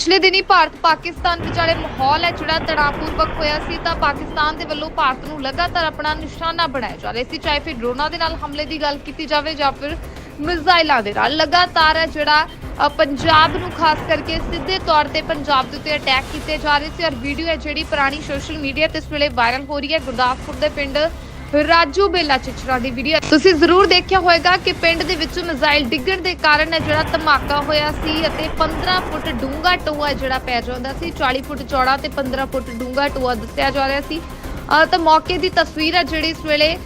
ਪਿਛਲੇ ਦਿਨੀ ਭਾਰਤ ਪਾਕਿਸਤਾਨ ਵਿਚਾਲੇ ਮਾਹੌਲ ਹੈ, ਜਿਹੜਾ ਤਣਾਅਪੂਰਵਕ ਹੋਇਆ ਸੀ, ਤਾਂ ਪਾਕਿਸਤਾਨ ਦੇ ਵੱਲੋਂ ਭਾਰਤ ਨੂੰ ਲਗਾਤਾਰ ਆਪਣਾ ਨਿਸ਼ਾਨਾ ਬਣਾਇਆ ਜਾ ਰਿਹਾ ਸੀ, ਚਾਹੇ ਫਿਰ ਡਰੋਨਾਂ ਦੇ ਨਾਲ ਹਮਲੇ ਦੀ ਗੱਲ ਕੀਤੀ ਜਾਵੇ ਜਾਂ ਫਿਰ ਮਿਜ਼ਾਈਲਾਂ ਦੇ ਨਾਲ। ਲਗਾਤਾਰ ਹੈ ਜਿਹੜਾ ਪੰਜਾਬ ਨੂੰ ਖਾਸ ਕਰਕੇ ਸਿੱਧੇ ਤੌਰ ਤੇ ਪੰਜਾਬ ਦੇ ਉੱਤੇ ਅਟੈਕ ਕੀਤੇ ਜਾ ਰਹੇ ਸੀ, ਔਰ ਵੀਡੀਓ ਹੈ ਜਿਹੜੀ ਪੁਰਾਣੀ ਸੋਸ਼ਲ ਮੀਡੀਆ ਤੇ ਇਸ ਵੇਲੇ ਵਾਇਰਲ ਹੋ ਰਹੀ ਹੈ, ਗੁਰਦਾਸਪੁਰ ਦੇ ਪਿੰਡ ਰਾਜੂ ਬੇਲਾ ਚਿਚਰਾ ਦੀ ਵੀਡੀਓ ਤੁਸੀਂ ਜ਼ਰੂਰ ਦੇਖਿਆ ਹੋਵੇਗਾ ਕਿ ਪਿੰਡ ਦੇ ਵਿੱਚ ਮਿਜ਼ਾਈਲ ਡਿੱਗਣ ਦੇ ਕਾਰਨ ਜਿਹੜਾ ਧਮਾਕਾ ਹੋਇਆ ਸੀ ਅਤੇ 15 ਫੁੱਟ ਡੂੰਘਾ ਟੋਆ ਜਿਹੜਾ ਪੈ ਜਾਂਦਾ ਸੀ 40 ਫੁੱਟ ਚੌੜਾ ਤੇ 15 ਫੁੱਟ ਡੂੰਘਾ ਟੋਆ ਦੱਸਿਆ ਜਾ ਰਿਹਾ ਸੀ। ਤਾਂ ਮੌਕੇ ਦੀ ਤਸਵੀਰ ਹੈ ਜਿਹੜੀ ਇਸ ਵੇਲੇ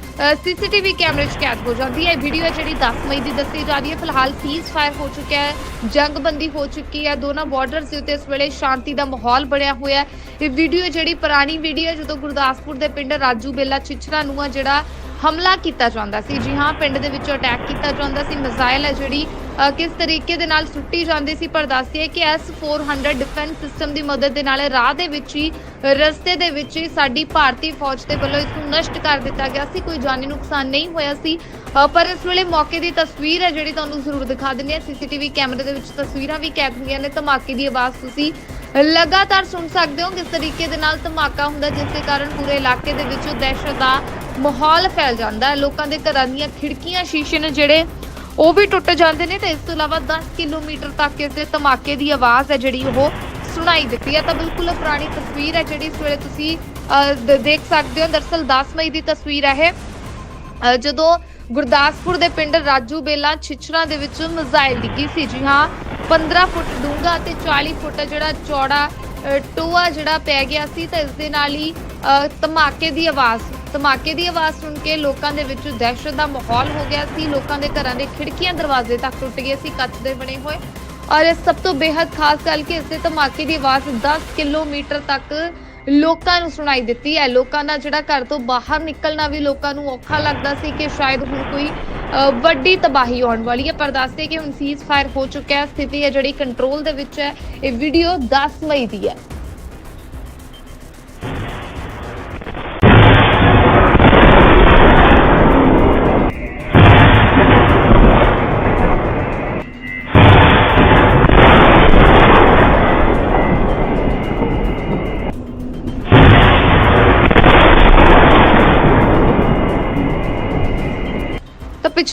ਸੀਸੀਟੀਵੀ ਕੈਮਰੇ 'ਚ ਕੈਦ ਹੋ ਜਾਂਦੀ ਹੈ। ਵੀਡੀਓ ਹੈ ਜਿਹੜੀ 10 ਮਈ ਦੀ ਦੱਸੀ ਜਾ ਰਹੀ ਹੈ। ਫਿਲਹਾਲ ਸੀਜ਼ ਫਾਇਰ ਹੋ ਚੁੱਕਿਆ ਹੈ, ਜੰਗਬੰਦੀ ਹੋ ਚੁੱਕੀ ਹੈ। ਦੋਨਾਂ ਬਾਰਡਰਸ ਦੇ ਉੱਤੇ ਇਸ ਵੇਲੇ ਸ਼ਾਂਤੀ ਦਾ ਮਾਹੌਲ ਬਣਿਆ ਹੋਇਆ ਹੈ। ਇਹ ਵੀਡੀਓ ਜਿਹੜੀ ਪੁਰਾਣੀ ਵੀਡੀਓ ਹੈ, ਜਦੋਂ ਗੁਰਦਾਸਪੁਰ ਦੇ ਪਿੰਡ ਰਾਜੂ ਬੇਲਾ ਚਿਚਰਾ ਨੂੰ ਆ ਜਿਹੜਾ ਹਮਲਾ ਕੀਤਾ ਜਾਂਦਾ ਸੀ। ਜੀ ਹਾਂ, ਪਿੰਡ ਦੇ ਵਿੱਚੋਂ ਅਟੈਕ ਕੀਤਾ ਜਾਂਦਾ ਸੀ। ਮਿਜ਼ਾਈਲ ਹੈ ਜਿਹੜੀ ਕਿਸ ਤਰੀਕੇ ਦੇ ਨਾਲ ਸੁੱਟੀ ਜਾਂਦੀ ਸੀ, ਪਰ ਦੱਸਦੀਏ ਕਿ S400 ਡਿਫੈਂਸ ਸਿਸਟਮ ਦੀ ਮਦਦ ਦੇ ਨਾਲ ਰਾਹ ਦੇ ਵਿੱਚ ਹੀ, ਰਸਤੇ ਦੇ ਵਿੱਚ ਹੀ ਸਾਡੀ ਭਾਰਤੀ ਫੌਜ ਦੇ ਵੱਲੋਂ ਇਸ ਨੂੰ ਨਸ਼ਟ ਕਰ ਦਿੱਤਾ ਗਿਆ ਸੀ। ਕੋਈ ਜਾਨੀ ਨੁਕਸਾਨ ਨਹੀਂ ਹੋਇਆ ਸੀ। ਪਰ ਇਸ ਵੇਲੇ ਮੌਕੇ ਦੀ ਤਸਵੀਰ ਹੈ ਜਿਹੜੀ ਤੁਹਾਨੂੰ ਜ਼ਰੂਰ ਦਿਖਾ ਦਿੰਦੇ ਹਾਂ। ਸੀਸੀਟੀਵੀ ਕੈਮਰੇ ਦੇ ਵਿੱਚ ਤਸਵੀਰਾਂ ਵੀ ਕੈਦ ਹੋਈਆਂ ਨੇ। ਧਮਾਕੇ ਦੀ ਆਵਾਜ਼ ਤੁਸੀਂ ਲਗਾਤਾਰ ਸੁਣ ਸਕਦੇ ਹੋ ਕਿਸ ਤਰੀਕੇ ਦੇ ਨਾਲ ਧਮਾਕਾ ਹੁੰਦਾ, ਜਿਸ ਦੇ ਕਾਰਨ ਪੂਰੇ ਇਲਾਕੇ ਦੇ ਵਿੱਚ ਦਹਿਸ਼ਤ ਦਾ ਮਾਹੌਲ ਫੈਲ ਜਾਂਦਾ ਹੈ। ਲੋਕਾਂ ਦੇ ਘਰਾਂ ਦੀਆਂ ਖਿੜਕੀਆਂ ਸ਼ੀਸ਼ੇ ਨੇ ਜਿਹੜੇ ਉਹ ਵੀ ਟੁੱਟ ਜਾਂਦੇ ਨੇ ਤੇ ਇਸ ਤੋਂ ਇਲਾਵਾ 10 ਕਿਲੋਮੀਟਰ ਤੱਕ ਇਸ ਦੇ ਧਮਾਕੇ ਦੀ ਆਵਾਜ਼ ਹੈ ਜਿਹੜੀ ਉਹ ਸੁਣਾਈ ਦਿੱਤੀ ਹੈ। ਤਾਂ ਬਿਲਕੁਲ ਪੁਰਾਣੀ ਤਸਵੀਰ ਹੈ ਜਿਹੜੀ ਇਸ ਵੇਲੇ ਤੁਸੀਂ ਅਹ, ਦੇਖ ਸਕਦੇ ਹੋ। ਦਰਸਲ 10 ਮਈ ਦੀ ਤਸਵੀਰ ਹੈ ਇਹ। ਜਦੋਂ ਗੁਰਦਾਸਪੁਰ ਦੇ ਪਿੰਡ ਰਾਜੂ ਬੇਲਾ ਛਿਛਰਾ ਦੇ ਵਿੱਚ ਮਿਜ਼ਾਈਲ ਡਿੱਗੀ ਸੀ। ਜੀ ਹਾਂ 15 ਫੁੱਟ ਡੂੰਘਾ ਤੇ 40 ਫੁੱਟ ਜਿਹੜਾ ਚੌੜਾ ਟੋਆ ਜਿਹੜਾ ਪੈ ਗਿਆ ਸੀ ਤਾਂ ਇਸ ਦੇ ਨਾਲ ਹੀ ਅ, ਧਮਾਕੇ ਦੀ ਆਵਾਜ਼ ਧਮਾਕੇ ਦੀ ਆਵਾਜ਼ ਸੁਣ ਕੇ ਲੋਕਾਂ ਦੇ ਵਿੱਚ ਦਹਿਸ਼ਤ ਦਾ ਮਾਹੌਲ ਹੋ ਗਿਆ ਸੀ। ਲੋਕਾਂ ਦੇ ਘਰਾਂ ਦੇ ਖਿੜਕੀਆਂ ਦਰਵਾਜ਼ੇ ਤੱਕ ਟੁੱਟ ਗਏ ਸੀ ਕੱਚ ਦੇ ਬਣੇ ਹੋਏ। ਔਰ ਇਹ ਸਭ ਤੋਂ ਬੇहद ਖਾਸ ਗੱਲ ਕਿ ਇਸ ਦੇ ਧਮਾਕੇ ਦੀ ਆਵਾਜ਼ 10 ਕਿਲੋਮੀਟਰ ਤੱਕ ਲੋਕਾਂ ਨੂੰ ਸੁਣਾਈ ਦਿੱਤੀ ਹੈ। ਲੋਕਾਂ ਦਾ ਜਿਹੜਾ ਘਰ ਤੋਂ ਬਾਹਰ ਨਿਕਲਣਾ ਵੀ ਲੋਕਾਂ ਨੂੰ ਔਖਾ ਲੱਗਦਾ ਸੀ ਕਿ ਸ਼ਾਇਦ ਹੁਣ ਕੋਈ ਅ, ਵੱਡੀ ਤਬਾਹੀ ਆਉਣ ਵਾਲੀ ਹੈ। ਪਰ ਦੱਸਦੇ ਕਿ ਹੁਣ ਸੀਜ਼ ਫਾਇਰ ਹੋ ਚੁੱਕਿਆ ਹੈ। ਸਥਿਤੀ ਹੈ ਜਿਹੜੀ ਕੰਟਰੋਲ ਦੇ ਵਿੱਚ ਹੈ। ਇਹ ਵੀਡੀਓ 10 ਮਈ ਦੀ ਹੈ।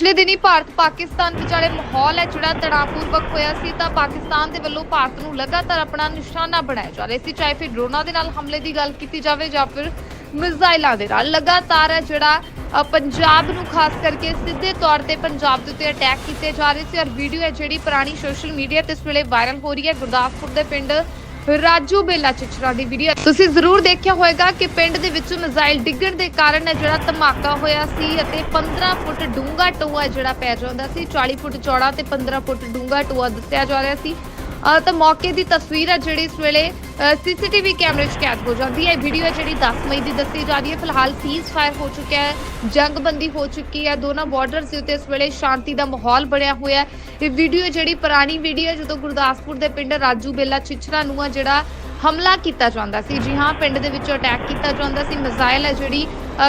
ਪਿਛਲੇ ਦਿਨੀ ਭਾਰਤ ਪਾਕਿਸਤਾਨ ਵਿਚਾਲੇ ਮਾਹੌਲ ਹੈ ਜਿਹੜਾ ਤਣਾਅਪੂਰਵਕ ਹੋਇਆ ਸੀ, ਤਾਂ ਪਾਕਿਸਤਾਨ ਦੇ ਵੱਲੋਂ ਭਾਰਤ ਨੂੰ ਲਗਾਤਾਰ ਆਪਣਾ ਨਿਸ਼ਾਨਾ ਬਣਾਇਆ ਜਾ ਰਿਹਾ ਸੀ, ਚਾਹੇ ਫਿਰ ਡਰੋਨਾਂ ਦੇ ਨਾਲ ਹਮਲੇ ਦੀ ਗੱਲ ਕੀਤੀ ਜਾਵੇ ਜਾਂ ਫਿਰ ਮਿਜ਼ਾਈਲਾਂ ਦੇ ਨਾਲ। ਲਗਾਤਾਰ ਹੈ ਜਿਹੜਾ ਪੰਜਾਬ ਨੂੰ ਖਾਸ ਕਰਕੇ ਸਿੱਧੇ ਤੌਰ ਤੇ ਪੰਜਾਬ ਦੇ ਉੱਤੇ ਅਟੈਕ ਕੀਤੇ ਜਾ ਰਹੇ ਸੀ, ਔਰ ਵੀਡੀਓ ਹੈ ਜਿਹੜੀ ਪੁਰਾਣੀ ਸੋਸ਼ਲ ਮੀਡੀਆ ਤੇ ਇਸ ਵੇਲੇ ਵਾਇਰਲ ਹੋ ਰਹੀ ਹੈ, ਗੁਰਦਾਸਪੁਰ ਦੇ ਪਿੰਡ ਰਾਜੂ ਬੇਲਾ ਚਿਚਰਾ ਦੀ ਵੀਡੀਓ ਤੁਸੀਂ ਜ਼ਰੂਰ ਦੇਖਿਆ ਹੋਵੇਗਾ ਕਿ ਪਿੰਡ ਦੇ ਵਿੱਚ ਮਿਜ਼ਾਈਲ ਡਿੱਗਣ ਦੇ ਕਾਰਨ ਇਹ ਜਿਹੜਾ ਧਮਾਕਾ ਹੋਇਆ ਸੀ ਅਤੇ 15 ਫੁੱਟ ਡੂੰਘਾ ਟੋਆ ਜਿਹੜਾ ਪੈ ਜਾਂਦਾ ਸੀ 40 ਫੁੱਟ ਚੌੜਾ ਤੇ 15 ਫੁੱਟ ਡੂੰਘਾ ਟੋਆ ਦੱਸਿਆ ਜਾ ਰਿਹਾ ਸੀ। ਅ, ਤਾਂ ਮੌਕੇ ਦੀ ਤਸਵੀਰ ਹੈ ਜਿਹੜੀ ਇਸ ਵੇਲੇ ਸੀਸੀਟੀਵੀ ਕੈਮਰੇ 'ਚ ਕੈਦ ਹੋ ਜਾਂਦੀ ਹੈ। ਇਹ ਵੀਡੀਓ ਹੈ ਜਿਹੜੀ 10 ਮਈ ਦੀ ਦੱਸੀ ਜਾ ਰਹੀ ਹੈ। ਫਿਲਹਾਲ ਸੀਜ਼ ਫਾਇਰ ਹੋ ਚੁੱਕਿਆ ਹੈ ਜੰਗਬੰਦੀ ਹੋ ਚੁੱਕੀ ਹੈ। ਦੋਨਾਂ ਬਾਰਡਰਸ ਦੇ ਉੱਤੇ ਇਸ ਵੇਲੇ ਸ਼ਾਂਤੀ ਦਾ ਮਾਹੌਲ ਬਣਿਆ ਹੋਇਆ ਹੈ। ਇਹ ਵੀਡੀਓ ਜਿਹੜੀ ਪੁਰਾਣੀ ਵੀਡੀਓ ਹੈ ਜਦੋਂ ਗੁਰਦਾਸਪੁਰ ਦੇ ਪਿੰਡ ਰਾਜੂ ਬੇਲਾ ਛਿਛਰਾ ਨੂੰ ਆ ਜਿਹੜਾ ਹਮਲਾ ਕੀਤਾ ਜਾਂਦਾ ਸੀ। ਜੀ ਹਾਂ, ਪਿੰਡ ਦੇ ਵਿੱਚੋਂ ਅਟੈਕ ਕੀਤਾ ਜਾਂਦਾ ਸੀ। ਮਿਜ਼ਾਈਲ ਹੈ ਜਿਹੜੀ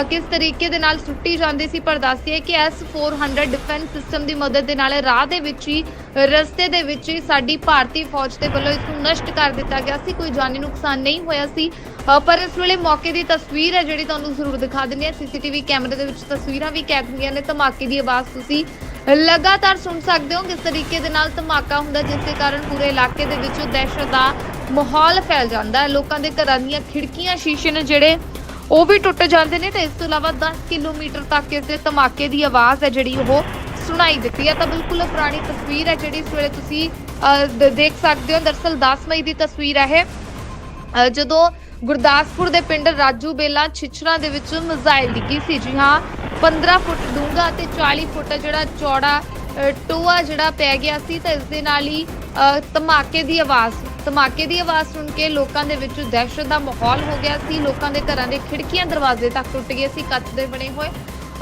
ਕਿਸ ਤਰੀਕੇ ਦੇ ਨਾਲ ਸੁੱਟੀ ਜਾਂਦੀ ਸੀ, ਪਰ ਦੱਸਦੀਏ ਕਿ S400 ਡਿਫੈਂਸ ਸਿਸਟਮ ਦੀ ਮਦਦ ਦੇ ਨਾਲ ਰਾਹ ਦੇ ਵਿੱਚ ਹੀ, ਰਸਤੇ ਦੇ ਵਿੱਚ ਹੀ ਸਾਡੀ ਭਾਰਤੀ ਫੌਜ ਦੇ ਵੱਲੋਂ ਇਸ ਨੂੰ ਨਸ਼ਟ ਕਰ ਦਿੱਤਾ ਗਿਆ ਸੀ। ਕੋਈ ਜਾਨੀ ਨੁਕਸਾਨ ਨਹੀਂ ਹੋਇਆ ਸੀ। ਪਰ ਇਸ ਵੇਲੇ ਮੌਕੇ ਦੀ ਤਸਵੀਰ ਹੈ ਜਿਹੜੀ ਤੁਹਾਨੂੰ ਜ਼ਰੂਰ ਦਿਖਾ ਦਿੰਦੇ ਹਾਂ। ਸੀਸੀਟੀਵੀ ਕੈਮਰੇ ਦੇ ਵਿੱਚ ਤਸਵੀਰਾਂ ਵੀ ਕੈਦ ਹੋਈਆਂ ਨੇ। ਧਮਾਕੇ ਦੀ ਆਵਾਜ਼ ਤੁਸੀਂ ਲਗਾਤਾਰ ਸੁਣ ਸਕਦੇ ਹੋ ਕਿਸ ਤਰੀਕੇ ਦੇ ਨਾਲ ਧਮਾਕਾ ਹੁੰਦਾ ਜਿਸ ਦੇ ਕਾਰਨ ਪੂਰੇ ਇਲਾਕੇ ਦੇ ਵਿੱਚ ਦਹਿਸ਼ਤ ਦਾ ਮਾਹੌਲ ਫੈਲ ਜਾਂਦਾ ਹੈ। ਲੋਕਾਂ ਦੇ ਘਰਾਂ ਦੀਆਂ ਖਿੜਕੀਆਂ ਸ਼ੀਸ਼ੇ ਨੇ ਜਿਹੜੇ ਉਹ ਵੀ ਟੁੱਟ ਜਾਂਦੇ ਨੇ ਤੇ ਇਸ ਤੋਂ ਇਲਾਵਾ 10 ਕਿਲੋਮੀਟਰ ਤੱਕ ਇਸ ਦੇ ਧਮਾਕੇ ਦੀ ਆਵਾਜ਼ ਹੈ ਜਿਹੜੀ ਉਹ ਸੁਣਾਈ ਦਿੱਤੀ ਹੈ। ਤਾਂ ਬਿਲਕੁਲ ਪੁਰਾਣੀ ਤਸਵੀਰ ਹੈ ਜਿਹੜੀ ਇਸ ਵੇਲੇ ਤੁਸੀਂ ਅ, ਦੇਖ ਸਕਦੇ ਹੋ। ਦਰਸਲ 10 ਮਈ ਦੀ ਤਸਵੀਰ ਹੈ ਇਹ। ਜਦੋਂ ਗੁਰਦਾਸਪੁਰ ਦੇ ਪਿੰਡ ਰਾਜੂ ਬੇਲਾ ਛਿਛਰਾ ਦੇ ਵਿੱਚ ਮਿਜ਼ਾਈਲ ਡਿੱਗੀ ਸੀ। ਜੀ ਹਾਂ 15 ਫੁੱਟ ਡੂੰਘਾ ਤੇ 40 ਫੁੱਟ ਜਿਹੜਾ ਚੌੜਾ ਟੋਆ ਜਿਹੜਾ ਪੈ ਗਿਆ ਸੀ, ਤਾਂ ਇਸ ਦੇ ਨਾਲ ਹੀ ਧਮਾਕੇ ਦੀ ਆਵਾਜ਼, ਧਮਾਕੇ ਦੀ ਆਵਾਜ਼ ਸੁਣ ਕੇ ਲੋਕਾਂ ਦੇ ਵਿੱਚ ਦਹਿਸ਼ਤ ਦਾ ਮਾਹੌਲ ਹੋ ਗਿਆ ਸੀ। ਲੋਕਾਂ ਦੇ ਘਰਾਂ ਦੇ ਖਿੜਕੀਆਂ, ਦਰਵਾਜ਼ੇ ਤੱਕ ਟੁੱਟ ਗਏ ਸੀ, ਕੱਚ ਦੇ ਬਣੇ ਹੋਏ।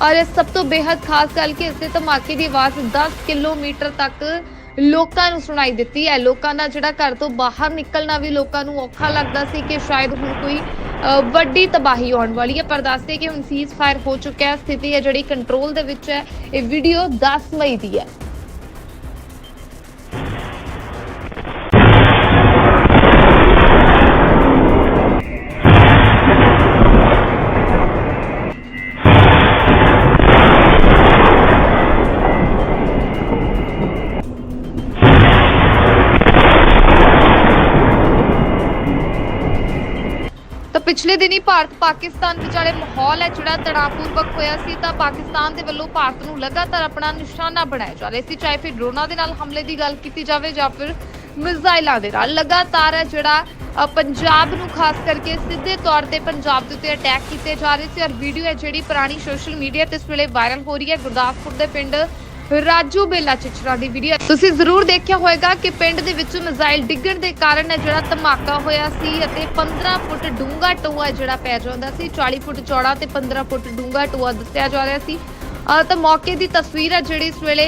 ਔਰ ਸਭ ਤੋਂ ਬੇहद ਖਾਸ ਗੱਲ ਕਿ ਇਸ ਦੇ ਧਮਾਕੇ ਦੀ ਆਵਾਜ਼ 10 ਕਿਲੋਮੀਟਰ ਤੱਕ ਲੋਕਾਂ ਨੂੰ ਸੁਣਾਈ ਦਿੱਤੀ ਹੈ। ਲੋਕਾਂ ਦਾ ਜਿਹੜਾ ਘਰ ਤੋਂ ਬਾਹਰ ਨਿਕਲਣਾ ਵੀ ਲੋਕਾਂ ਨੂੰ ਔਖਾ ਲੱਗਦਾ ਸੀ ਕਿ ਸ਼ਾਇਦ ਹੁਣ ਕੋਈ ਵੱਡੀ ਤਬਾਹੀ ਆਉਣ ਵਾਲੀ ਹੈ, ਪਰ ਦੱਸਦੇ ਕਿ ਹੁਣ ਸੀਜ਼ ਫਾਇਰ ਹੋ ਚੁੱਕਿਆ ਹੈ, ਸਥਿਤੀ ਹੈ ਜਿਹੜੀ ਕੰਟਰੋਲ ਦੇ ਵਿੱਚ ਹੈ, ਇਹ ਵੀਡੀਓ 10 ਮਈ ਦੀ ਹੈ। ਦਿਨੀ ਭਾਰਤ ਪਾਕਿਸਤਾਨ ਵਿਚਾਲੇ ਮਾਹੌਲ ਹੈ, ਜਿਹੜਾ ਤਣਾਅਪੂਰਵਕ ਹੋਇਆ ਸੀ, ਤਾਂ ਪਾਕਿਸਤਾਨ ਦੇ ਵੱਲੋਂ ਭਾਰਤ ਨੂੰ ਲਗਾਤਾਰ ਆਪਣਾ ਨਿਸ਼ਾਨਾ ਬਣਾਇਆ ਜਾ ਰਿਹਾ ਸੀ, ਚਾਹੇ ਫਿਰ ਡਰੋਨਾਂ ਦੇ ਨਾਲ ਹਮਲੇ ਦੀ ਗੱਲ ਕੀਤੀ ਜਾਵੇ ਜਾਂ ਫਿਰ ਮਿਜ਼ਾਈਲਾਂ ਦੇ ਨਾਲ। ਲਗਾਤਾਰ ਹੈ ਜਿਹੜਾ ਪੰਜਾਬ ਨੂੰ ਖਾਸ ਕਰਕੇ ਸਿੱਧੇ ਤੌਰ ਤੇ ਪੰਜਾਬ ਦੇ ਉੱਤੇ ਅਟੈਕ ਕੀਤੇ ਜਾ ਰਹੇ ਸੀ, ਔਰ ਵੀਡੀਓ ਹੈ ਜਿਹੜੀ ਪੁਰਾਣੀ ਸੋਸ਼ਲ ਮੀਡੀਆ ਤੇ ਇਸ ਵੇਲੇ ਵਾਇਰਲ ਹੋ ਰਹੀ ਹੈ, ਗੁਰਦਾਸਪੁਰ ਦੇ ਪਿੰਡ ਰਾਜੂ ਬੇਲਾ ਚਿਚਰਾ ਦੀ ਵੀਡੀਓ ਤੁਸੀਂ ਜ਼ਰੂਰ ਦੇਖਿਆ ਹੋਵੇਗਾ ਕਿ ਪਿੰਡ ਦੇ ਵਿੱਚ ਮਿਜ਼ਾਈਲ ਡਿੱਗਣ ਦੇ ਕਾਰਨ ਇਹ ਜਿਹੜਾ ਧਮਾਕਾ ਹੋਇਆ ਸੀ ਅਤੇ 15 ਫੁੱਟ ਡੂੰਘਾ ਟੋਆ ਜਿਹੜਾ ਪੈ ਜਾਂਦਾ ਸੀ 40 ਫੁੱਟ ਚੌੜਾ ਤੇ 15 ਫੁੱਟ ਡੂੰਘਾ ਟੋਆ ਦੱਸਿਆ ਜਾ ਰਿਹਾ ਸੀ। ਤਾਂ ਮੌਕੇ ਦੀ ਤਸਵੀਰ ਹੈ ਜਿਹੜੀ ਇਸ ਵੇਲੇ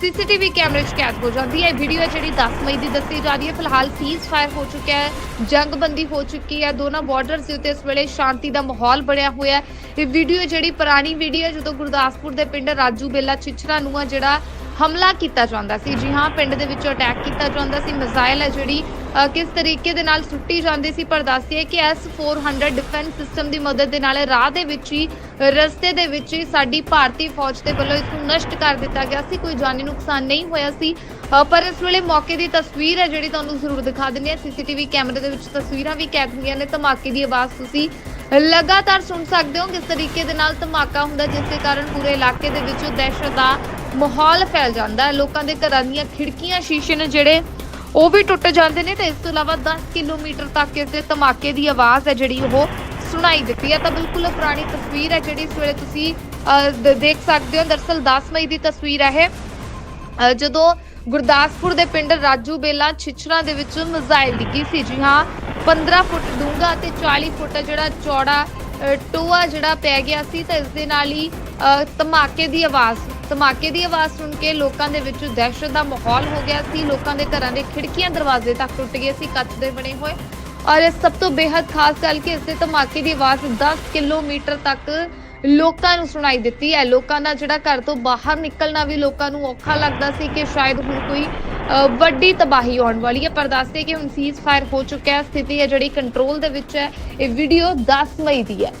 ਸੀਸੀਟੀਵੀ ਕੈਮਰੇ 'ਚ ਕੈਦ ਹੋ ਜਾਂਦੀ ਹੈ। ਇਹ ਵੀਡੀਓ ਹੈ ਜਿਹੜੀ 10 ਮਈ ਦੀ ਦੱਸੀ ਜਾ ਰਹੀ ਹੈ। ਫਿਲਹਾਲ ਸੀਜ਼ ਫਾਇਰ ਹੋ ਚੁੱਕਿਆ ਹੈ, ਜੰਗਬੰਦੀ ਹੋ ਚੁੱਕੀ ਹੈ। ਦੋਨਾਂ ਬਾਰਡਰਸ ਦੇ ਉੱਤੇ ਇਸ ਵੇਲੇ ਸ਼ਾਂਤੀ ਦਾ ਮਾਹੌਲ ਬਣਿਆ ਹੋਇਆ ਹੈ। ਇਹ ਵੀਡੀਓ ਜਿਹੜੀ ਪੁਰਾਣੀ ਵੀਡੀਓ ਹੈ, ਜਦੋਂ ਗੁਰਦਾਸਪੁਰ ਦੇ ਪਿੰਡ ਰਾਜੂ ਬੇਲਾ ਛਿਛਰਾ ਨੂੰ ਆ ਜਿਹੜਾ ਹਮਲਾ ਕੀਤਾ ਜਾਂਦਾ ਸੀ। ਜੀ ਹਾਂ, ਪਿੰਡ ਦੇ ਵਿੱਚੋਂ ਅਟੈਕ ਕੀਤਾ ਜਾਂਦਾ ਸੀ। ਮਿਜ਼ਾਈਲ ਹੈ ਜਿਹੜੀ ਕਿਸ ਤਰੀਕੇ ਦੇ ਨਾਲ ਸੁੱਟੀ ਜਾਂਦੀ ਸੀ, ਪਰ ਦੱਸਦੀ ਹੈ ਕਿ S400 ਡਿਫੈਂਸ ਸਿਸਟਮ ਦੀ ਮਦਦ ਦੇ ਨਾਲ ਰਾਹ ਦੇ ਵਿੱਚ ਹੀ, ਰਸਤੇ ਦੇ ਵਿੱਚ ਹੀ ਸਾਡੀ ਭਾਰਤੀ ਫੌਜ ਦੇ ਵੱਲੋਂ ਇਸ ਨੂੰ ਨਸ਼ਟ ਕਰ ਦਿੱਤਾ ਗਿਆ ਸੀ। ਕੋਈ ਜਾਨੀ ਨੁਕਸਾਨ ਨਹੀਂ ਹੋਇਆ ਸੀ। ਪਰ ਇਸ ਵੇਲੇ ਮੌਕੇ ਦੀ ਤਸਵੀਰ ਹੈ ਜਿਹੜੀ ਤੁਹਾਨੂੰ ਜ਼ਰੂਰ ਦਿਖਾ ਦਿੰਦੇ ਹਾਂ। ਸੀਸੀਟੀਵੀ ਕੈਮਰੇ ਦੇ ਵਿੱਚ ਤਸਵੀਰਾਂ ਵੀ ਕੈਦ ਹੋਈਆਂ ਨੇ। ਧਮਾਕੇ ਦੀ ਆਵਾਜ਼ ਤੁਸੀਂ ਲਗਾਤਾਰ ਸੁਣ ਸਕਦੇ ਹੋ ਕਿਸ ਤਰੀਕੇ ਦੇ ਨਾਲ ਧਮਾਕਾ ਹੁੰਦਾ, ਜਿਸ ਦੇ ਕਾਰਨ ਪੂਰੇ ਇਲਾਕੇ ਦੇ ਵਿੱਚ ਦਹਿਸ਼ਤ ਦਾ ਮਾਹੌਲ ਫੈਲ ਜਾਂਦਾ ਹੈ। ਲੋਕਾਂ ਦੇ ਘਰਾਂ ਦੀਆਂ ਖਿੜਕੀਆਂ ਸ਼ੀਸ਼ੇ ਨੇ ਜਿਹੜੇ ਉਹ ਵੀ ਟੁੱਟ ਜਾਂਦੇ ਨੇ ਤੇ ਇਸ ਤੋਂ ਇਲਾਵਾ 10 ਕਿਲੋਮੀਟਰ ਤੱਕ ਇਸ ਦੇ ਧਮਾਕੇ ਦੀ ਆਵਾਜ਼ ਹੈ ਜਿਹੜੀ ਉਹ ਸੁਣਾਈ ਦਿੱਤੀ ਹੈ। ਤਾਂ ਬਿਲਕੁਲ ਪੁਰਾਣੀ ਤਸਵੀਰ ਹੈ ਜਿਹੜੀ ਇਸ ਵੇਲੇ ਤੁਸੀਂ ਦ- ਦੇਖ ਸਕਦੇ ਹੋ। ਦਰਸਲ 10 ਮਈ ਦੀ ਤਸਵੀਰ ਹੈ ਇਹ। ਅ, ਜਦੋਂ ਗੁਰਦਾਸਪੁਰ ਦੇ ਪਿੰਡ ਰਾਜੂ ਬੇਲਾ ਛਿਛਰਾ ਦੇ ਵਿੱਚ ਮਿਜ਼ਾਈਲ ਡਿੱਗੀ ਸੀ। ਜੀ ਹਾਂ 15 ਫੁੱਟ ਡੂੰਘਾ ਤੇ 40 ਫੁੱਟ ਜਿਹੜਾ ਚੌੜਾ ਅ, ਟੋਆ ਜਿਹੜਾ ਪੈ ਗਿਆ ਸੀ ਤਾਂ ਇਸ ਦੇ ਨਾਲ ਹੀ ਧਮਾਕੇ ਦੀ ਆਵਾਜ਼ ਧਮਾਕੇ ਦੀ ਆਵਾਜ਼ ਸੁਣ ਕੇ ਲੋਕਾਂ ਦੇ ਵਿੱਚ ਦਹਿਸ਼ਤ ਦਾ ਮਾਹੌਲ ਹੋ ਗਿਆ ਸੀ। ਲੋਕਾਂ ਦੇ ਘਰਾਂ ਦੇ ਖਿੜਕੀਆਂ ਦਰਵਾਜ਼ੇ ਤੱਕ ਟੁੱਟ ਗਏ ਸੀ ਕੱਚ ਦੇ ਬਣੇ ਹੋਏ। ਔਰ ਇਸ ਸਭ ਤੋਂ ਬੇहद ਖਾਸ ਗੱਲ ਕਿ ਇਸ ਦੇ ਧਮਾਕੇ ਦੀ ਆਵਾਜ਼ 10 ਕਿਲੋਮੀਟਰ ਤੱਕ ਲੋਕਾਂ ਨੂੰ ਸੁਣਾਈ ਦਿੱਤੀ ਹੈ। ਲੋਕਾਂ ਦਾ ਜਿਹੜਾ ਘਰ ਤੋਂ ਬਾਹਰ ਨਿਕਲਣਾ ਵੀ ਲੋਕਾਂ ਨੂੰ ਔਖਾ ਲੱਗਦਾ ਸੀ ਕਿ ਸ਼ਾਇਦ ਹੁਣ ਕੋਈ ਅ, ਵੱਡੀ ਤਬਾਹੀ ਆਉਣ ਵਾਲੀ ਹੈ। ਪਰ ਦੱਸਦੇ ਕਿ ਹੁਣ ਸੀਜ਼ ਫਾਇਰ ਹੋ ਚੁੱਕਿਆ ਹੈ। ਸਥਿਤੀ ਹੈ ਜਿਹੜੀ ਕੰਟਰੋਲ ਦੇ ਵਿੱਚ ਹੈ। ਇਹ ਵੀਡੀਓ 10 ਮਈ ਦੀ ਹੈ।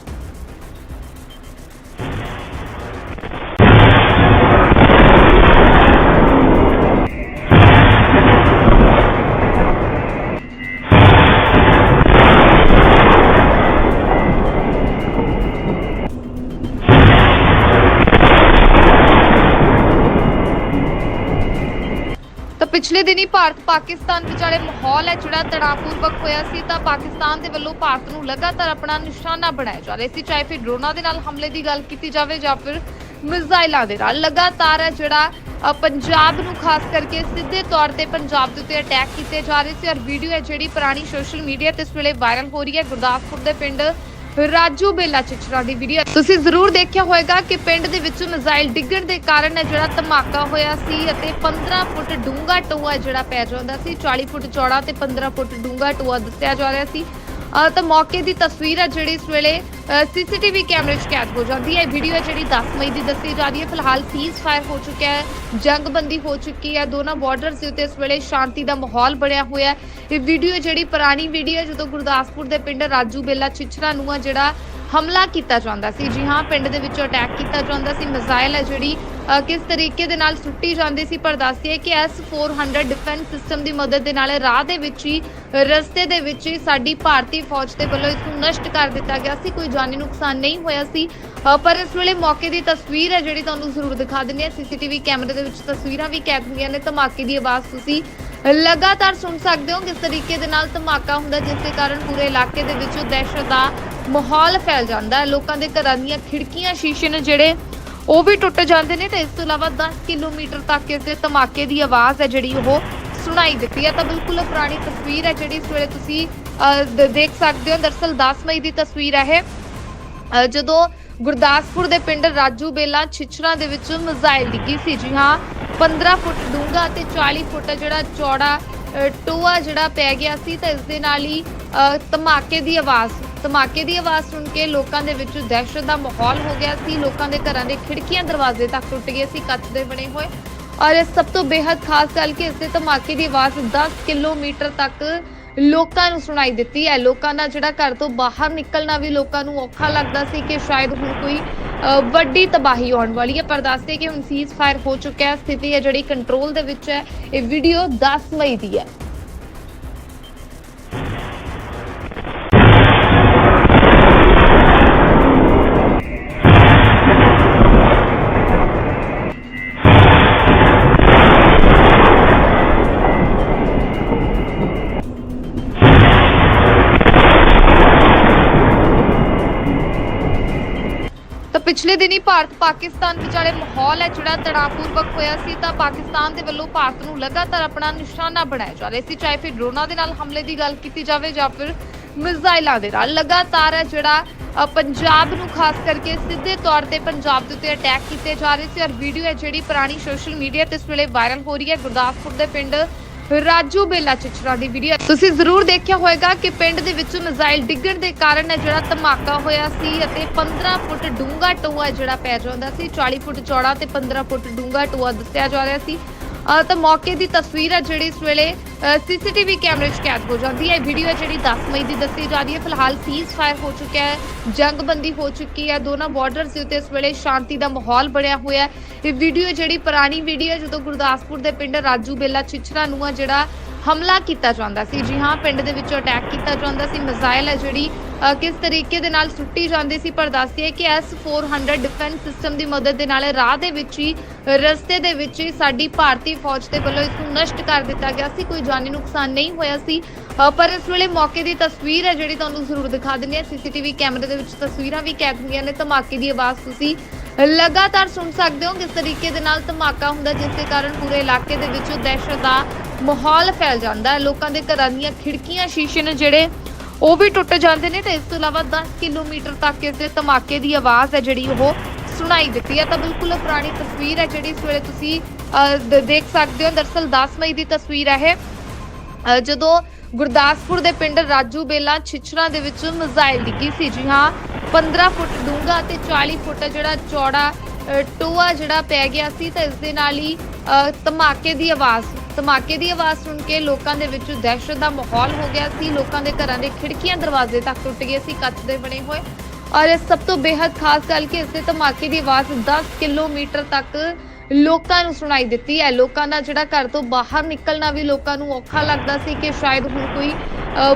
ਪਿਛਲੇ ਦਿਨੀ ਭਾਰਤ ਪਾਕਿਸਤਾਨ ਵਿਚਾਲੇ ਮਾਹੌਲ ਹੈ, ਜਿਹੜਾ ਤਣਾਅਪੂਰਵਕ ਹੋਇਆ ਸੀ, ਤਾਂ ਪਾਕਿਸਤਾਨ ਦੇ ਵੱਲੋਂ ਭਾਰਤ ਨੂੰ ਲਗਾਤਾਰ ਆਪਣਾ ਨਿਸ਼ਾਨਾ ਬਣਾਇਆ ਜਾ ਰਿਹਾ ਸੀ, ਚਾਹੇ ਫਿਰ ਡਰੋਨਾਂ ਦੇ ਨਾਲ ਹਮਲੇ ਦੀ ਗੱਲ ਕੀਤੀ ਜਾਵੇ ਜਾਂ ਫਿਰ ਮਿਜ਼ਾਈਲਾਂ ਦੇ ਨਾਲ। ਲਗਾਤਾਰ ਹੈ ਜਿਹੜਾ ਪੰਜਾਬ ਨੂੰ ਖਾਸ ਕਰਕੇ ਸਿੱਧੇ ਤੌਰ ਤੇ ਪੰਜਾਬ ਦੇ ਉੱਤੇ ਅਟੈਕ ਕੀਤੇ ਜਾ ਰਹੇ ਸੀ, ਔਰ ਵੀਡੀਓ ਹੈ ਜਿਹੜੀ ਪੁਰਾਣੀ ਸੋਸ਼ਲ ਮੀਡੀਆ ਤੇ ਇਸ ਵੇਲੇ ਵਾਇਰਲ ਹੋ ਰਹੀ ਹੈ, ਗੁਰਦਾਸਪੁਰ ਦੇ ਪਿੰਡ ਰਾਜੂ ਬੇਲਾ ਚਿਚਰਾ ਦੀ ਵੀਡੀਓ ਤੁਸੀਂ ਜ਼ਰੂਰ ਦੇਖਿਆ ਹੋਵੇਗਾ ਕਿ ਪਿੰਡ ਦੇ ਵਿੱਚ ਮਿਜ਼ਾਈਲ ਡਿੱਗਣ ਦੇ ਕਾਰਨ ਜਿਹੜਾ ਧਮਾਕਾ ਹੋਇਆ ਸੀ ਅਤੇ 15 ਫੁੱਟ ਡੂੰਘਾ ਟੋਆ ਜਿਹੜਾ ਪੈ ਜਾਂਦਾ ਸੀ 40 ਫੁੱਟ ਚੌੜਾ ਤੇ 15 ਫੁੱਟ ਡੂੰਘਾ ਟੋਆ ਦੱਸਿਆ ਜਾ ਰਿਹਾ ਸੀ। ਤਾਂ ਮੌਕੇ ਦੀ ਤਸਵੀਰ ਹੈ ਜਿਹੜੀ ਇਸ ਵੇਲੇ ਸੀਸੀਟੀਵੀ ਕੈਮਰੇ 'ਚ ਕੈਦ ਹੋ ਜਾਂਦੀ ਹੈ। ਇਹ ਵੀਡੀਓ ਹੈ ਜਿਹੜੀ 10 ਮਈ ਦੀ ਦੱਸੀ ਜਾ ਰਹੀ ਹੈ। ਫਿਲਹਾਲ ਸੀਜ਼ ਫਾਇਰ ਹੋ ਚੁੱਕਿਆ ਹੈ, ਜੰਗਬੰਦੀ ਹੋ ਚੁੱਕੀ ਹੈ। ਦੋਨਾਂ ਬਾਰਡਰਸ ਦੇ ਉੱਤੇ ਇਸ ਵੇਲੇ ਸ਼ਾਂਤੀ ਦਾ ਮਾਹੌਲ ਬਣਿਆ ਹੋਇਆ ਹੈ। ਇਹ ਵੀਡੀਓ ਜਿਹੜੀ ਪੁਰਾਣੀ ਵੀਡੀਓ ਹੈ, ਜਦੋਂ ਗੁਰਦਾਸਪੁਰ ਦੇ ਪਿੰਡ ਰਾਜੂ ਬੇਲਾ ਚਿਚਰਾ ਨੂੰ ਆ ਜਿਹੜਾ ਹਮਲਾ ਕੀਤਾ ਜਾਂਦਾ ਸੀ। ਜੀ ਹਾਂ, ਪਿੰਡ ਦੇ ਵਿੱਚੋਂ ਅਟੈਕ ਕੀਤਾ ਜਾਂਦਾ ਸੀ। ਮਿਜ਼ਾਈਲ ਹੈ ਜਿਹੜੀ ਕਿਸ ਤਰੀਕੇ ਦੇ ਨਾਲ ਸੁੱਟੀ ਜਾਂਦੀ ਸੀ, ਪਰ ਦੱਸਦੀ ਹੈ ਕਿ S400 ਡਿਫੈਂਸ ਸਿਸਟਮ ਦੀ ਮਦਦ ਦੇ ਨਾਲ ਰਾਹ ਦੇ ਵਿੱਚ ਹੀ, ਰਸਤੇ ਦੇ ਵਿੱਚ ਹੀ ਸਾਡੀ ਭਾਰਤੀ ਫੌਜ ਦੇ ਵੱਲੋਂ ਇਸ ਨੂੰ ਨਸ਼ਟ ਕਰ ਦਿੱਤਾ ਗਿਆ ਸੀ। ਕੋਈ ਜਾਨੀ ਨੁਕਸਾਨ ਨਹੀਂ ਹੋਇਆ ਸੀ। ਪਰ ਇਸ ਵੇਲੇ ਮੌਕੇ ਦੀ ਤਸਵੀਰ ਹੈ ਜਿਹੜੀ ਤੁਹਾਨੂੰ ਜ਼ਰੂਰ ਦਿਖਾ ਦਿੰਦੇ ਹਾਂ। ਸੀਸੀਟੀਵੀ ਕੈਮਰੇ ਦੇ ਵਿੱਚ ਤਸਵੀਰਾਂ ਵੀ ਕੈਦ ਹੋਈਆਂ ਨੇ। ਧਮਾਕੇ ਦੀ ਆਵਾਜ਼ ਤੁਸੀਂ ਲਗਾਤਾਰ ਸੁਣ ਸਕਦੇ ਹੋ ਕਿਸ ਤਰੀਕੇ ਦੇ ਨਾਲ ਧਮਾਕਾ ਹੁੰਦਾ, ਜਿਸ ਦੇ ਕਾਰਨ ਪੂਰੇ ਇਲਾਕੇ ਦੇ ਵਿੱਚ ਦਹਿਸ਼ਤ ਦਾ ਮਾਹੌਲ ਫੈਲ ਜਾਂਦਾ ਹੈ। ਲੋਕਾਂ ਦੇ ਘਰਾਂ ਦੀਆਂ ਖਿੜਕੀਆਂ ਸ਼ੀਸ਼ੇ ਨੇ ਜਿਹੜੇ ਉਹ ਵੀ ਟੁੱਟ ਜਾਂਦੇ ਨੇ ਤੇ ਇਸ ਤੋਂ ਇਲਾਵਾ 10 ਕਿਲੋਮੀਟਰ ਤੱਕ ਇਸ ਦੇ ਧਮਾਕੇ ਦੀ ਆਵਾਜ਼ ਹੈ ਜਿਹੜੀ ਉਹ ਸੁਣਾਈ ਦਿੱਤੀ ਹੈ। ਤਾਂ ਬਿਲਕੁਲ ਪੁਰਾਣੀ ਤਸਵੀਰ ਹੈ ਜਿਹੜੀ ਇਸ ਵੇਲੇ ਤੁਸੀਂ ਅ, ਦੇਖ ਸਕਦੇ ਹੋ। ਦਰਸਲ 10 ਮਈ ਦੀ ਤਸਵੀਰ ਹੈ ਇਹ। ਜਦੋਂ ਗੁਰਦਾਸਪੁਰ ਦੇ ਪਿੰਡ ਰਾਜੂ ਬੇਲਾ ਛਿਛਰਾ ਦੇ ਵਿੱਚ ਮਿਜ਼ਾਈਲ ਡਿੱਗੀ ਸੀ। ਜੀ ਹਾਂ 15 ਫੁੱਟ ਡੂੰਘਾ ਤੇ 40 ਫੁੱਟ ਜਿਹੜਾ ਚੌੜਾ ਟੋਆ ਜਿਹੜਾ ਪੈ ਗਿਆ ਸੀ ਤਾਂ ਇਸ ਦੇ ਨਾਲ ਹੀ ਅ, ਧਮਾਕੇ ਦੀ ਆਵਾਜ਼ ਧਮਾਕੇ ਦੀ ਆਵਾਜ਼ ਸੁਣ ਕੇ ਲੋਕਾਂ ਦੇ ਵਿੱਚ ਦਹਿਸ਼ਤ ਦਾ ਮਾਹੌਲ ਹੋ ਗਿਆ ਸੀ। ਲੋਕਾਂ ਦੇ ਘਰਾਂ ਦੇ ਖਿੜਕੀਆਂ ਦਰਵਾਜ਼ੇ ਤੱਕ ਟੁੱਟ ਗਏ ਸੀ ਕੱਚ ਦੇ ਬਣੇ ਹੋਏ। ਔਰ ਇਸ ਸਭ ਤੋਂ ਬੇहद ਖਾਸ ਗੱਲ ਕਿ ਇਸ ਦੇ ਧਮਾਕੇ ਦੀ ਆਵਾਜ਼ 10 ਕਿਲੋਮੀਟਰ ਤੱਕ ਲੋਕਾਂ ਨੂੰ ਸੁਣਾਈ ਦਿੱਤੀ ਹੈ। ਲੋਕਾਂ ਦਾ ਜਿਹੜਾ ਘਰ ਤੋਂ ਬਾਹਰ ਨਿਕਲਣਾ ਵੀ ਲੋਕਾਂ ਨੂੰ ਔਖਾ ਲੱਗਦਾ ਸੀ ਕਿ ਸ਼ਾਇਦ ਹੁਣ ਕੋਈ ਅ, ਵੱਡੀ ਤਬਾਹੀ ਆਉਣ ਵਾਲੀ ਹੈ। ਪਰ ਦੱਸਦੇ ਕਿ ਹੁਣ ਸੀਜ਼ ਫਾਇਰ ਹੋ ਚੁੱਕਿਆ ਹੈ। ਸਥਿਤੀ ਹੈ ਜਿਹੜੀ ਕੰਟਰੋਲ ਦੇ ਵਿੱਚ ਹੈ। ਇਹ ਵੀਡੀਓ 10 ਮਈ ਦੀ ਹੈ। ਪਿਛਲੇ ਦਿਨੀ ਭਾਰਤ ਪਾਕਿਸਤਾਨ ਵਿਚਾਲੇ ਮਾਹੌਲ ਹੈ ਜਿਹੜਾ ਤਣਾਅਪੂਰਵਕ ਹੋਇਆ ਸੀ, ਤਾਂ ਪਾਕਿਸਤਾਨ ਦੇ ਵੱਲੋਂ ਭਾਰਤ ਨੂੰ ਲਗਾਤਾਰ ਆਪਣਾ ਨਿਸ਼ਾਨਾ ਬਣਾਇਆ ਜਾ ਰਿਹਾ ਸੀ, ਚਾਹੇ ਫਿਰ ਡਰੋਨਾਂ ਦੇ ਨਾਲ ਹਮਲੇ ਦੀ ਗੱਲ ਕੀਤੀ ਜਾਵੇ ਜਾਂ ਫਿਰ ਮਿਜ਼ਾਈਲਾਂ ਦੇ ਨਾਲ। ਲਗਾਤਾਰ ਹੈ ਜਿਹੜਾ ਪੰਜਾਬ ਨੂੰ ਖਾਸ ਕਰਕੇ ਸਿੱਧੇ ਤੌਰ ਤੇ ਪੰਜਾਬ ਦੇ ਉੱਤੇ ਅਟੈਕ ਕੀਤੇ ਜਾ ਰਹੇ ਸੀ, ਔਰ ਵੀਡੀਓ ਹੈ ਜਿਹੜੀ ਪੁਰਾਣੀ ਸੋਸ਼ਲ ਮੀਡੀਆ ਤੇ ਇਸ ਵੇਲੇ ਵਾਇਰਲ ਹੋ ਰਹੀ ਹੈ। ਗੁਰਦਾਸਪੁਰ ਦੇ ਪਿੰਡ ਰਾਜੂ ਬੇਲਾ ਚਿਚਰਾ ਦੀ ਵੀਡੀਓ ਤੁਸੀਂ ਜ਼ਰੂਰ ਦੇਖਿਆ ਹੋਵੇਗਾ ਕਿ ਪਿੰਡ ਦੇ ਵਿੱਚ ਮਿਜ਼ਾਈਲ ਡਿੱਗਣ ਦੇ ਕਾਰਨ ਹੈ ਜਿਹੜਾ ਧਮਾਕਾ ਹੋਇਆ ਸੀ ਅਤੇ 15 ਫੁੱਟ ਡੂੰਘਾ ਟੋਆ ਜਿਹੜਾ ਪੈ ਜਾਂਦਾ ਸੀ 40 ਫੁੱਟ ਚੌੜਾ ਤੇ 15 ਫੁੱਟ ਡੂੰਘਾ ਟੋਆ ਦੱਸਿਆ ਜਾ ਰਿਹਾ ਸੀ। ਤਾਂ ਮੌਕੇ ਦੀ ਤਸਵੀਰ ਹੈ ਜਿਹੜੀ ਇਸ ਵੇਲੇ ਸੀਸੀਟੀਵੀ ਕੈਮਰੇ 'ਚ ਕੈਦ ਹੋ ਜਾਂਦੀ ਹੈ। ਇਹ ਵੀਡੀਓ ਹੈ ਜਿਹੜੀ 10 ਮਈ ਦੀ ਦੱਸੀ ਜਾ ਰਹੀ ਹੈ। ਫਿਲਹਾਲ ਸੀਜ਼ ਫਾਇਰ ਹੋ ਚੁੱਕਿਆ ਹੈ, ਜੰਗਬੰਦੀ ਹੋ ਚੁੱਕੀ ਹੈ। ਦੋਨਾਂ ਬਾਰਡਰਸ ਦੇ ਉੱਤੇ ਇਸ ਵੇਲੇ ਸ਼ਾਂਤੀ ਦਾ ਮਾਹੌਲ ਬਣਿਆ ਹੋਇਆ ਹੈ। ਇਹ ਵੀਡੀਓ ਜਿਹੜੀ ਪੁਰਾਣੀ ਵੀਡੀਓ ਹੈ, ਜਦੋਂ ਗੁਰਦਾਸਪੁਰ ਦੇ ਪਿੰਡ ਰਾਜੂ ਬੇਲਾ ਚਿਚਰਾ ਨੂੰ ਆ ਜਿਹੜਾ ਹਮਲਾ ਕੀਤਾ ਜਾਂਦਾ ਸੀ। ਜੀ ਹਾਂ, ਪਿੰਡ ਦੇ ਵਿੱਚੋਂ ਅਟੈਕ ਕੀਤਾ ਜਾਂਦਾ ਸੀ। ਮਿਜ਼ਾਈਲ ਹੈ ਜਿਹੜੀ ਕਿਸ ਤਰੀਕੇ ਦੇ ਨਾਲ ਸੁੱਟੀ ਜਾਂਦੀ ਸੀ, ਪਰ ਦੱਸਦੀ ਹੈ ਕਿ S400 ਡਿਫੈਂਸ ਸਿਸਟਮ ਦੀ ਮਦਦ ਦੇ ਨਾਲ ਰਾਹ ਦੇ ਵਿੱਚ ਹੀ, ਰਸਤੇ ਦੇ ਵਿੱਚ ਹੀ ਸਾਡੀ ਭਾਰਤੀ ਫੌਜ ਦੇ ਵੱਲੋਂ ਇਸ ਨੂੰ ਨਸ਼ਟ ਕਰ ਦਿੱਤਾ ਗਿਆ ਸੀ। ਕੋਈ ਜਾਨੀ ਨੁਕਸਾਨ ਨਹੀਂ ਹੋਇਆ ਸੀ। ਪਰ ਇਸ ਵੇਲੇ ਮੌਕੇ ਦੀ ਤਸਵੀਰ ਹੈ ਜਿਹੜੀ ਤੁਹਾਨੂੰ ਜ਼ਰੂਰ ਦਿਖਾ ਦਿੰਦੇ ਹਾਂ। ਸੀਸੀਟੀਵੀ ਕੈਮਰੇ ਦੇ ਵਿੱਚ ਤਸਵੀਰਾਂ ਵੀ ਕੈਦ ਹੋਈਆਂ ਨੇ। ਧਮਾਕੇ ਦੀ ਆਵਾਜ਼ ਤੁਸੀਂ ਲਗਾਤਾਰ ਸੁਣ ਸਕਦੇ ਹੋ ਕਿਸ ਤਰੀਕੇ ਦੇ ਨਾਲ ਧਮਾਕਾ ਹੁੰਦਾ ਜਿਸ ਦੇ ਕਾਰਨ ਪੂਰੇ ਇਲਾਕੇ ਦੇ ਵਿੱਚ ਦਹਿਸ਼ਤ ਦਾ ਮਾਹੌਲ ਫੈਲ ਜਾਂਦਾ ਹੈ। ਲੋਕਾਂ ਦੇ ਘਰਾਂ ਦੀਆਂ ਖਿੜਕੀਆਂ ਸ਼ੀਸ਼ੇ ਨੇ ਜਿਹੜੇ ਉਹ ਵੀ ਟੁੱਟ ਜਾਂਦੇ ਨੇ ਤੇ ਇਸ ਤੋਂ ਇਲਾਵਾ 10 ਕਿਲੋਮੀਟਰ ਤੱਕ ਇਸ ਦੇ ਧਮਾਕੇ ਦੀ ਆਵਾਜ਼ ਹੈ ਜਿਹੜੀ ਉਹ ਸੁਣਾਈ ਦਿੱਤੀ ਹੈ। ਤਾਂ ਬਿਲਕੁਲ ਪੁਰਾਣੀ ਤਸਵੀਰ ਹੈ ਜਿਹੜੀ ਇਸ ਵੇਲੇ ਤੁਸੀਂ ਅਹ, ਦੇਖ ਸਕਦੇ ਹੋ। ਦਰਸਲ 10 ਮਈ ਦੀ ਤਸਵੀਰ ਹੈ ਇਹ। ਜਦੋਂ ਗੁਰਦਾਸਪੁਰ ਦੇ ਪਿੰਡ ਰਾਜੂ ਬੇਲਾ ਛਿਛਰਾ ਦੇ ਵਿੱਚ ਮਿਜ਼ਾਈਲ ਡਿੱਗੀ ਸੀ। ਜੀ ਹਾਂ 15 ਫੁੱਟ ਡੂੰਘਾ ਤੇ 40 ਫੁੱਟ ਜਿਹੜਾ ਚੌੜਾ ਟੋਆ ਜਿਹੜਾ ਪੈ ਗਿਆ ਸੀ, ਤਾਂ ਇਸ ਦੇ ਨਾਲ ਹੀ ਧਮਾਕੇ ਦੀ ਆਵਾਜ਼, ਧਮਾਕੇ ਦੀ ਆਵਾਜ਼ ਸੁਣ ਕੇ ਲੋਕਾਂ ਦੇ ਵਿੱਚ ਦਹਿਸ਼ਤ ਦਾ ਮਾਹੌਲ ਹੋ ਗਿਆ ਸੀ। ਲੋਕਾਂ ਦੇ ਘਰਾਂ ਦੇ ਖਿੜਕੀਆਂ ਦਰਵਾਜ਼ੇ ਤੱਕ ਟੁੱਟ ਗਏ ਸੀ, ਕੱਚ ਦੇ ਬਣੇ ਹੋਏ। ਔਰ ਸਭ ਤੋਂ ਬੇहद ਖਾਸ ਗੱਲ ਕਿ ਇਸ ਦੇ ਧਮਾਕੇ ਦੀ ਆਵਾਜ਼ 10 ਕਿਲੋਮੀਟਰ ਤੱਕ ਲੋਕਾਂ ਨੂੰ ਸੁਣਾਈ ਦਿੱਤੀ ਹੈ। ਲੋਕਾਂ ਦਾ ਜਿਹੜਾ ਘਰ ਤੋਂ ਬਾਹਰ ਨਿਕਲਣਾ ਵੀ ਲੋਕਾਂ ਨੂੰ ਔਖਾ ਲੱਗਦਾ ਸੀ ਕਿ ਸ਼ਾਇਦ ਹੁਣ ਕੋਈ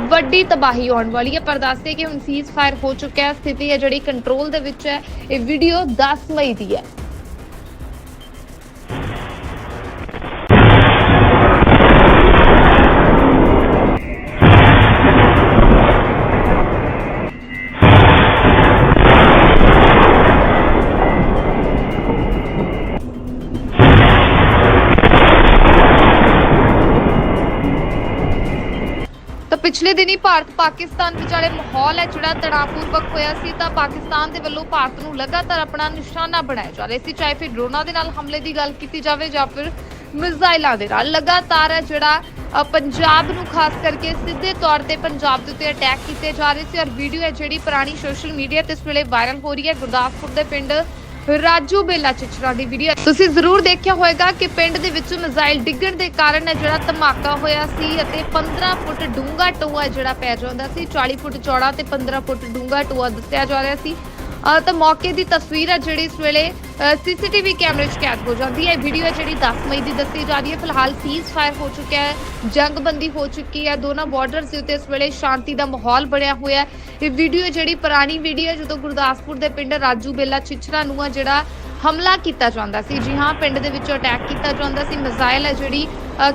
ਵੱਡੀ ਤਬਾਹੀ ਆਉਣ ਵਾਲੀ ਹੈ, ਪਰ ਦੱਸਦੇ ਕਿ ਹੁਣ ਸੀਜ਼ ਫਾਇਰ ਹੋ ਚੁੱਕਿਆ ਹੈ, ਸਥਿਤੀ ਹੈ ਜਿਹੜੀ ਕੰਟਰੋਲ ਦੇ ਵਿੱਚ ਹੈ, ਇਹ ਵੀਡੀਓ 10 ਮਈ ਦੀ ਹੈ। ਪਿਛਲੇ ਦਿਨੀ ਭਾਰਤ ਪਾਕਿਸਤਾਨ ਵਿਚਾਲੇ ਮਾਹੌਲ ਹੈ, ਜਿਹੜਾ ਤਣਾਅਪੂਰਵਕ ਹੋਇਆ ਸੀ, ਤਾਂ ਪਾਕਿਸਤਾਨ ਦੇ ਵੱਲੋਂ ਭਾਰਤ ਨੂੰ ਲਗਾਤਾਰ ਆਪਣਾ ਨਿਸ਼ਾਨਾ ਬਣਾਇਆ ਜਾ ਰਿਹਾ ਸੀ, ਚਾਹੇ ਫਿਰ ਡਰੋਨਾਂ ਦੇ ਨਾਲ ਹਮਲੇ ਦੀ ਗੱਲ ਕੀਤੀ ਜਾਵੇ ਜਾਂ ਫਿਰ ਮਿਜ਼ਾਈਲਾਂ ਦੇ ਨਾਲ। ਲਗਾਤਾਰ ਹੈ ਜਿਹੜਾ ਪੰਜਾਬ ਨੂੰ ਖਾਸ ਕਰਕੇ ਸਿੱਧੇ ਤੌਰ ਤੇ ਪੰਜਾਬ ਦੇ ਉੱਤੇ ਅਟੈਕ ਕੀਤੇ ਜਾ ਰਹੇ ਸੀ, ਔਰ ਵੀਡੀਓ ਹੈ ਜਿਹੜੀ ਪੁਰਾਣੀ ਸੋਸ਼ਲ ਮੀਡੀਆ ਤੇ ਇਸ ਵੇਲੇ ਵਾਇਰਲ ਹੋ ਰਹੀ ਹੈ, ਗੁਰਦਾਸਪੁਰ ਦੇ ਪਿੰਡ ਰਾਜੂ ਬੇਲਾ ਚਿਚਰਾ ਦੀ ਵੀਡੀਓ ਤੁਸੀਂ ਜ਼ਰੂਰ ਦੇਖਿਆ ਹੋਵੇਗਾ ਕਿ ਪਿੰਡ ਦੇ ਵਿੱਚ ਮਿਜ਼ਾਈਲ ਡਿੱਗਣ ਦੇ ਕਾਰਨ ਜਿਹੜਾ ਧਮਾਕਾ ਹੋਇਆ ਸੀ ਅਤੇ 15 ਫੁੱਟ ਡੂੰਘਾ ਟੋਆ ਜਿਹੜਾ ਪੈ ਜਾਂਦਾ ਸੀ 40 ਫੁੱਟ ਚੌੜਾ ਤੇ 15 ਫੁੱਟ ਡੂੰਘਾ ਟੋਆ ਦੱਸਿਆ ਜਾ ਰਿਹਾ ਸੀ। ਤਾਂ ਮੌਕੇ ਦੀ ਤਸਵੀਰ ਹੈ ਜਿਹੜੀ ਇਸ ਵੇਲੇ ਸੀਸੀਟੀਵੀ ਕੈਮਰੇ 'ਚ ਕੈਦ ਹੋ ਜਾਂਦੀ ਹੈ। ਇਹ ਵੀਡੀਓ ਹੈ ਜਿਹੜੀ 10 ਮਈ ਦੀ ਦੱਸੀ ਜਾ ਰਹੀ ਹੈ। ਫਿਲਹਾਲ ਸੀਜ਼ ਫਾਇਰ ਹੋ ਚੁੱਕਿਆ ਹੈ, ਜੰਗਬੰਦੀ ਹੋ ਚੁੱਕੀ ਹੈ। ਦੋਨਾਂ ਬਾਰਡਰਸ ਦੇ ਉੱਤੇ ਇਸ ਵੇਲੇ ਸ਼ਾਂਤੀ ਦਾ ਮਾਹੌਲ ਬਣਿਆ ਹੋਇਆ ਹੈ। ਇਹ ਵੀਡੀਓ ਹੈ ਜਿਹੜੀ ਪੁਰਾਣੀ ਵੀਡੀਓ ਹੈ, ਜਦੋਂ ਗੁਰਦਾਸਪੁਰ ਦੇ ਪਿੰਡ ਰਾਜੂ ਬੇਲਾ ਛਿਛਰਾ ਨੂੰ ਆ ਜਿਹੜਾ ਹਮਲਾ ਕੀਤਾ ਜਾਂਦਾ ਸੀ। ਜੀ ਹਾਂ, ਪਿੰਡ ਦੇ ਵਿੱਚੋਂ ਅਟੈਕ ਕੀਤਾ ਜਾਂਦਾ ਸੀ। ਮਿਜ਼ਾਈਲ ਹੈ ਜਿਹੜੀ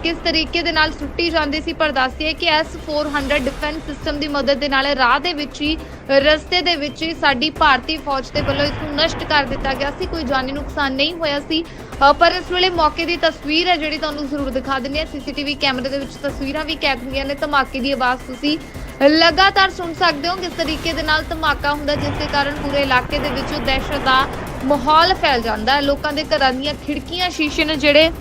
ਕਿਸ ਤਰੀਕੇ ਦੇ ਨਾਲ ਸੁੱਟੀ ਜਾਂਦੀ ਸੀ, ਪਰ ਦੱਸਦੀਏ ਕਿ S400 ਡਿਫੈਂਸ ਸਿਸਟਮ ਦੀ ਮਦਦ ਦੇ ਨਾਲ ਰਾਹ ਦੇ ਵਿੱਚ ਹੀ, ਰਸਤੇ ਦੇ ਵਿੱਚ ਹੀ ਸਾਡੀ ਭਾਰਤੀ ਫੌਜ ਦੇ ਵੱਲੋਂ ਇਸ ਨੂੰ ਨਸ਼ਟ ਕਰ ਦਿੱਤਾ ਗਿਆ ਸੀ। ਕੋਈ ਜਾਨੀ ਨੁਕਸਾਨ ਨਹੀਂ ਹੋਇਆ ਸੀ। ਪਰ ਇਸ ਵੇਲੇ ਮੌਕੇ ਦੀ ਤਸਵੀਰ ਹੈ ਜਿਹੜੀ ਤੁਹਾਨੂੰ ਜ਼ਰੂਰ ਦਿਖਾ ਦਿੰਦੇ ਹਾਂ। ਸੀਸੀਟੀਵੀ ਕੈਮਰੇ ਦੇ ਵਿੱਚ ਤਸਵੀਰਾਂ ਵੀ ਕੈਦ ਹੋਈਆਂ ਨੇ। ਧਮਾਕੇ ਦੀ ਆਵਾਜ਼ ਤੁਸੀਂ ਲਗਾਤਾਰ ਸੁਣ ਸਕਦੇ ਹੋ ਕਿਸ ਤਰੀਕੇ ਦੇ ਨਾਲ ਧਮਾਕਾ ਹੁੰਦਾ, ਜਿਸ ਦੇ ਕਾਰਨ ਪੂਰੇ ਇਲਾਕੇ ਦੇ ਵਿੱਚ ਦਹਿਸ਼ਤ ਦਾ ਮਾਹੌਲ ਫੈਲ ਜਾਂਦਾ ਹੈ। ਲੋਕਾਂ ਦੇ ਘਰਾਂ ਦੀਆਂ ਖਿੜਕੀਆਂ ਸ਼ੀਸ਼ੇ ਨੇ ਜਿਹੜੇ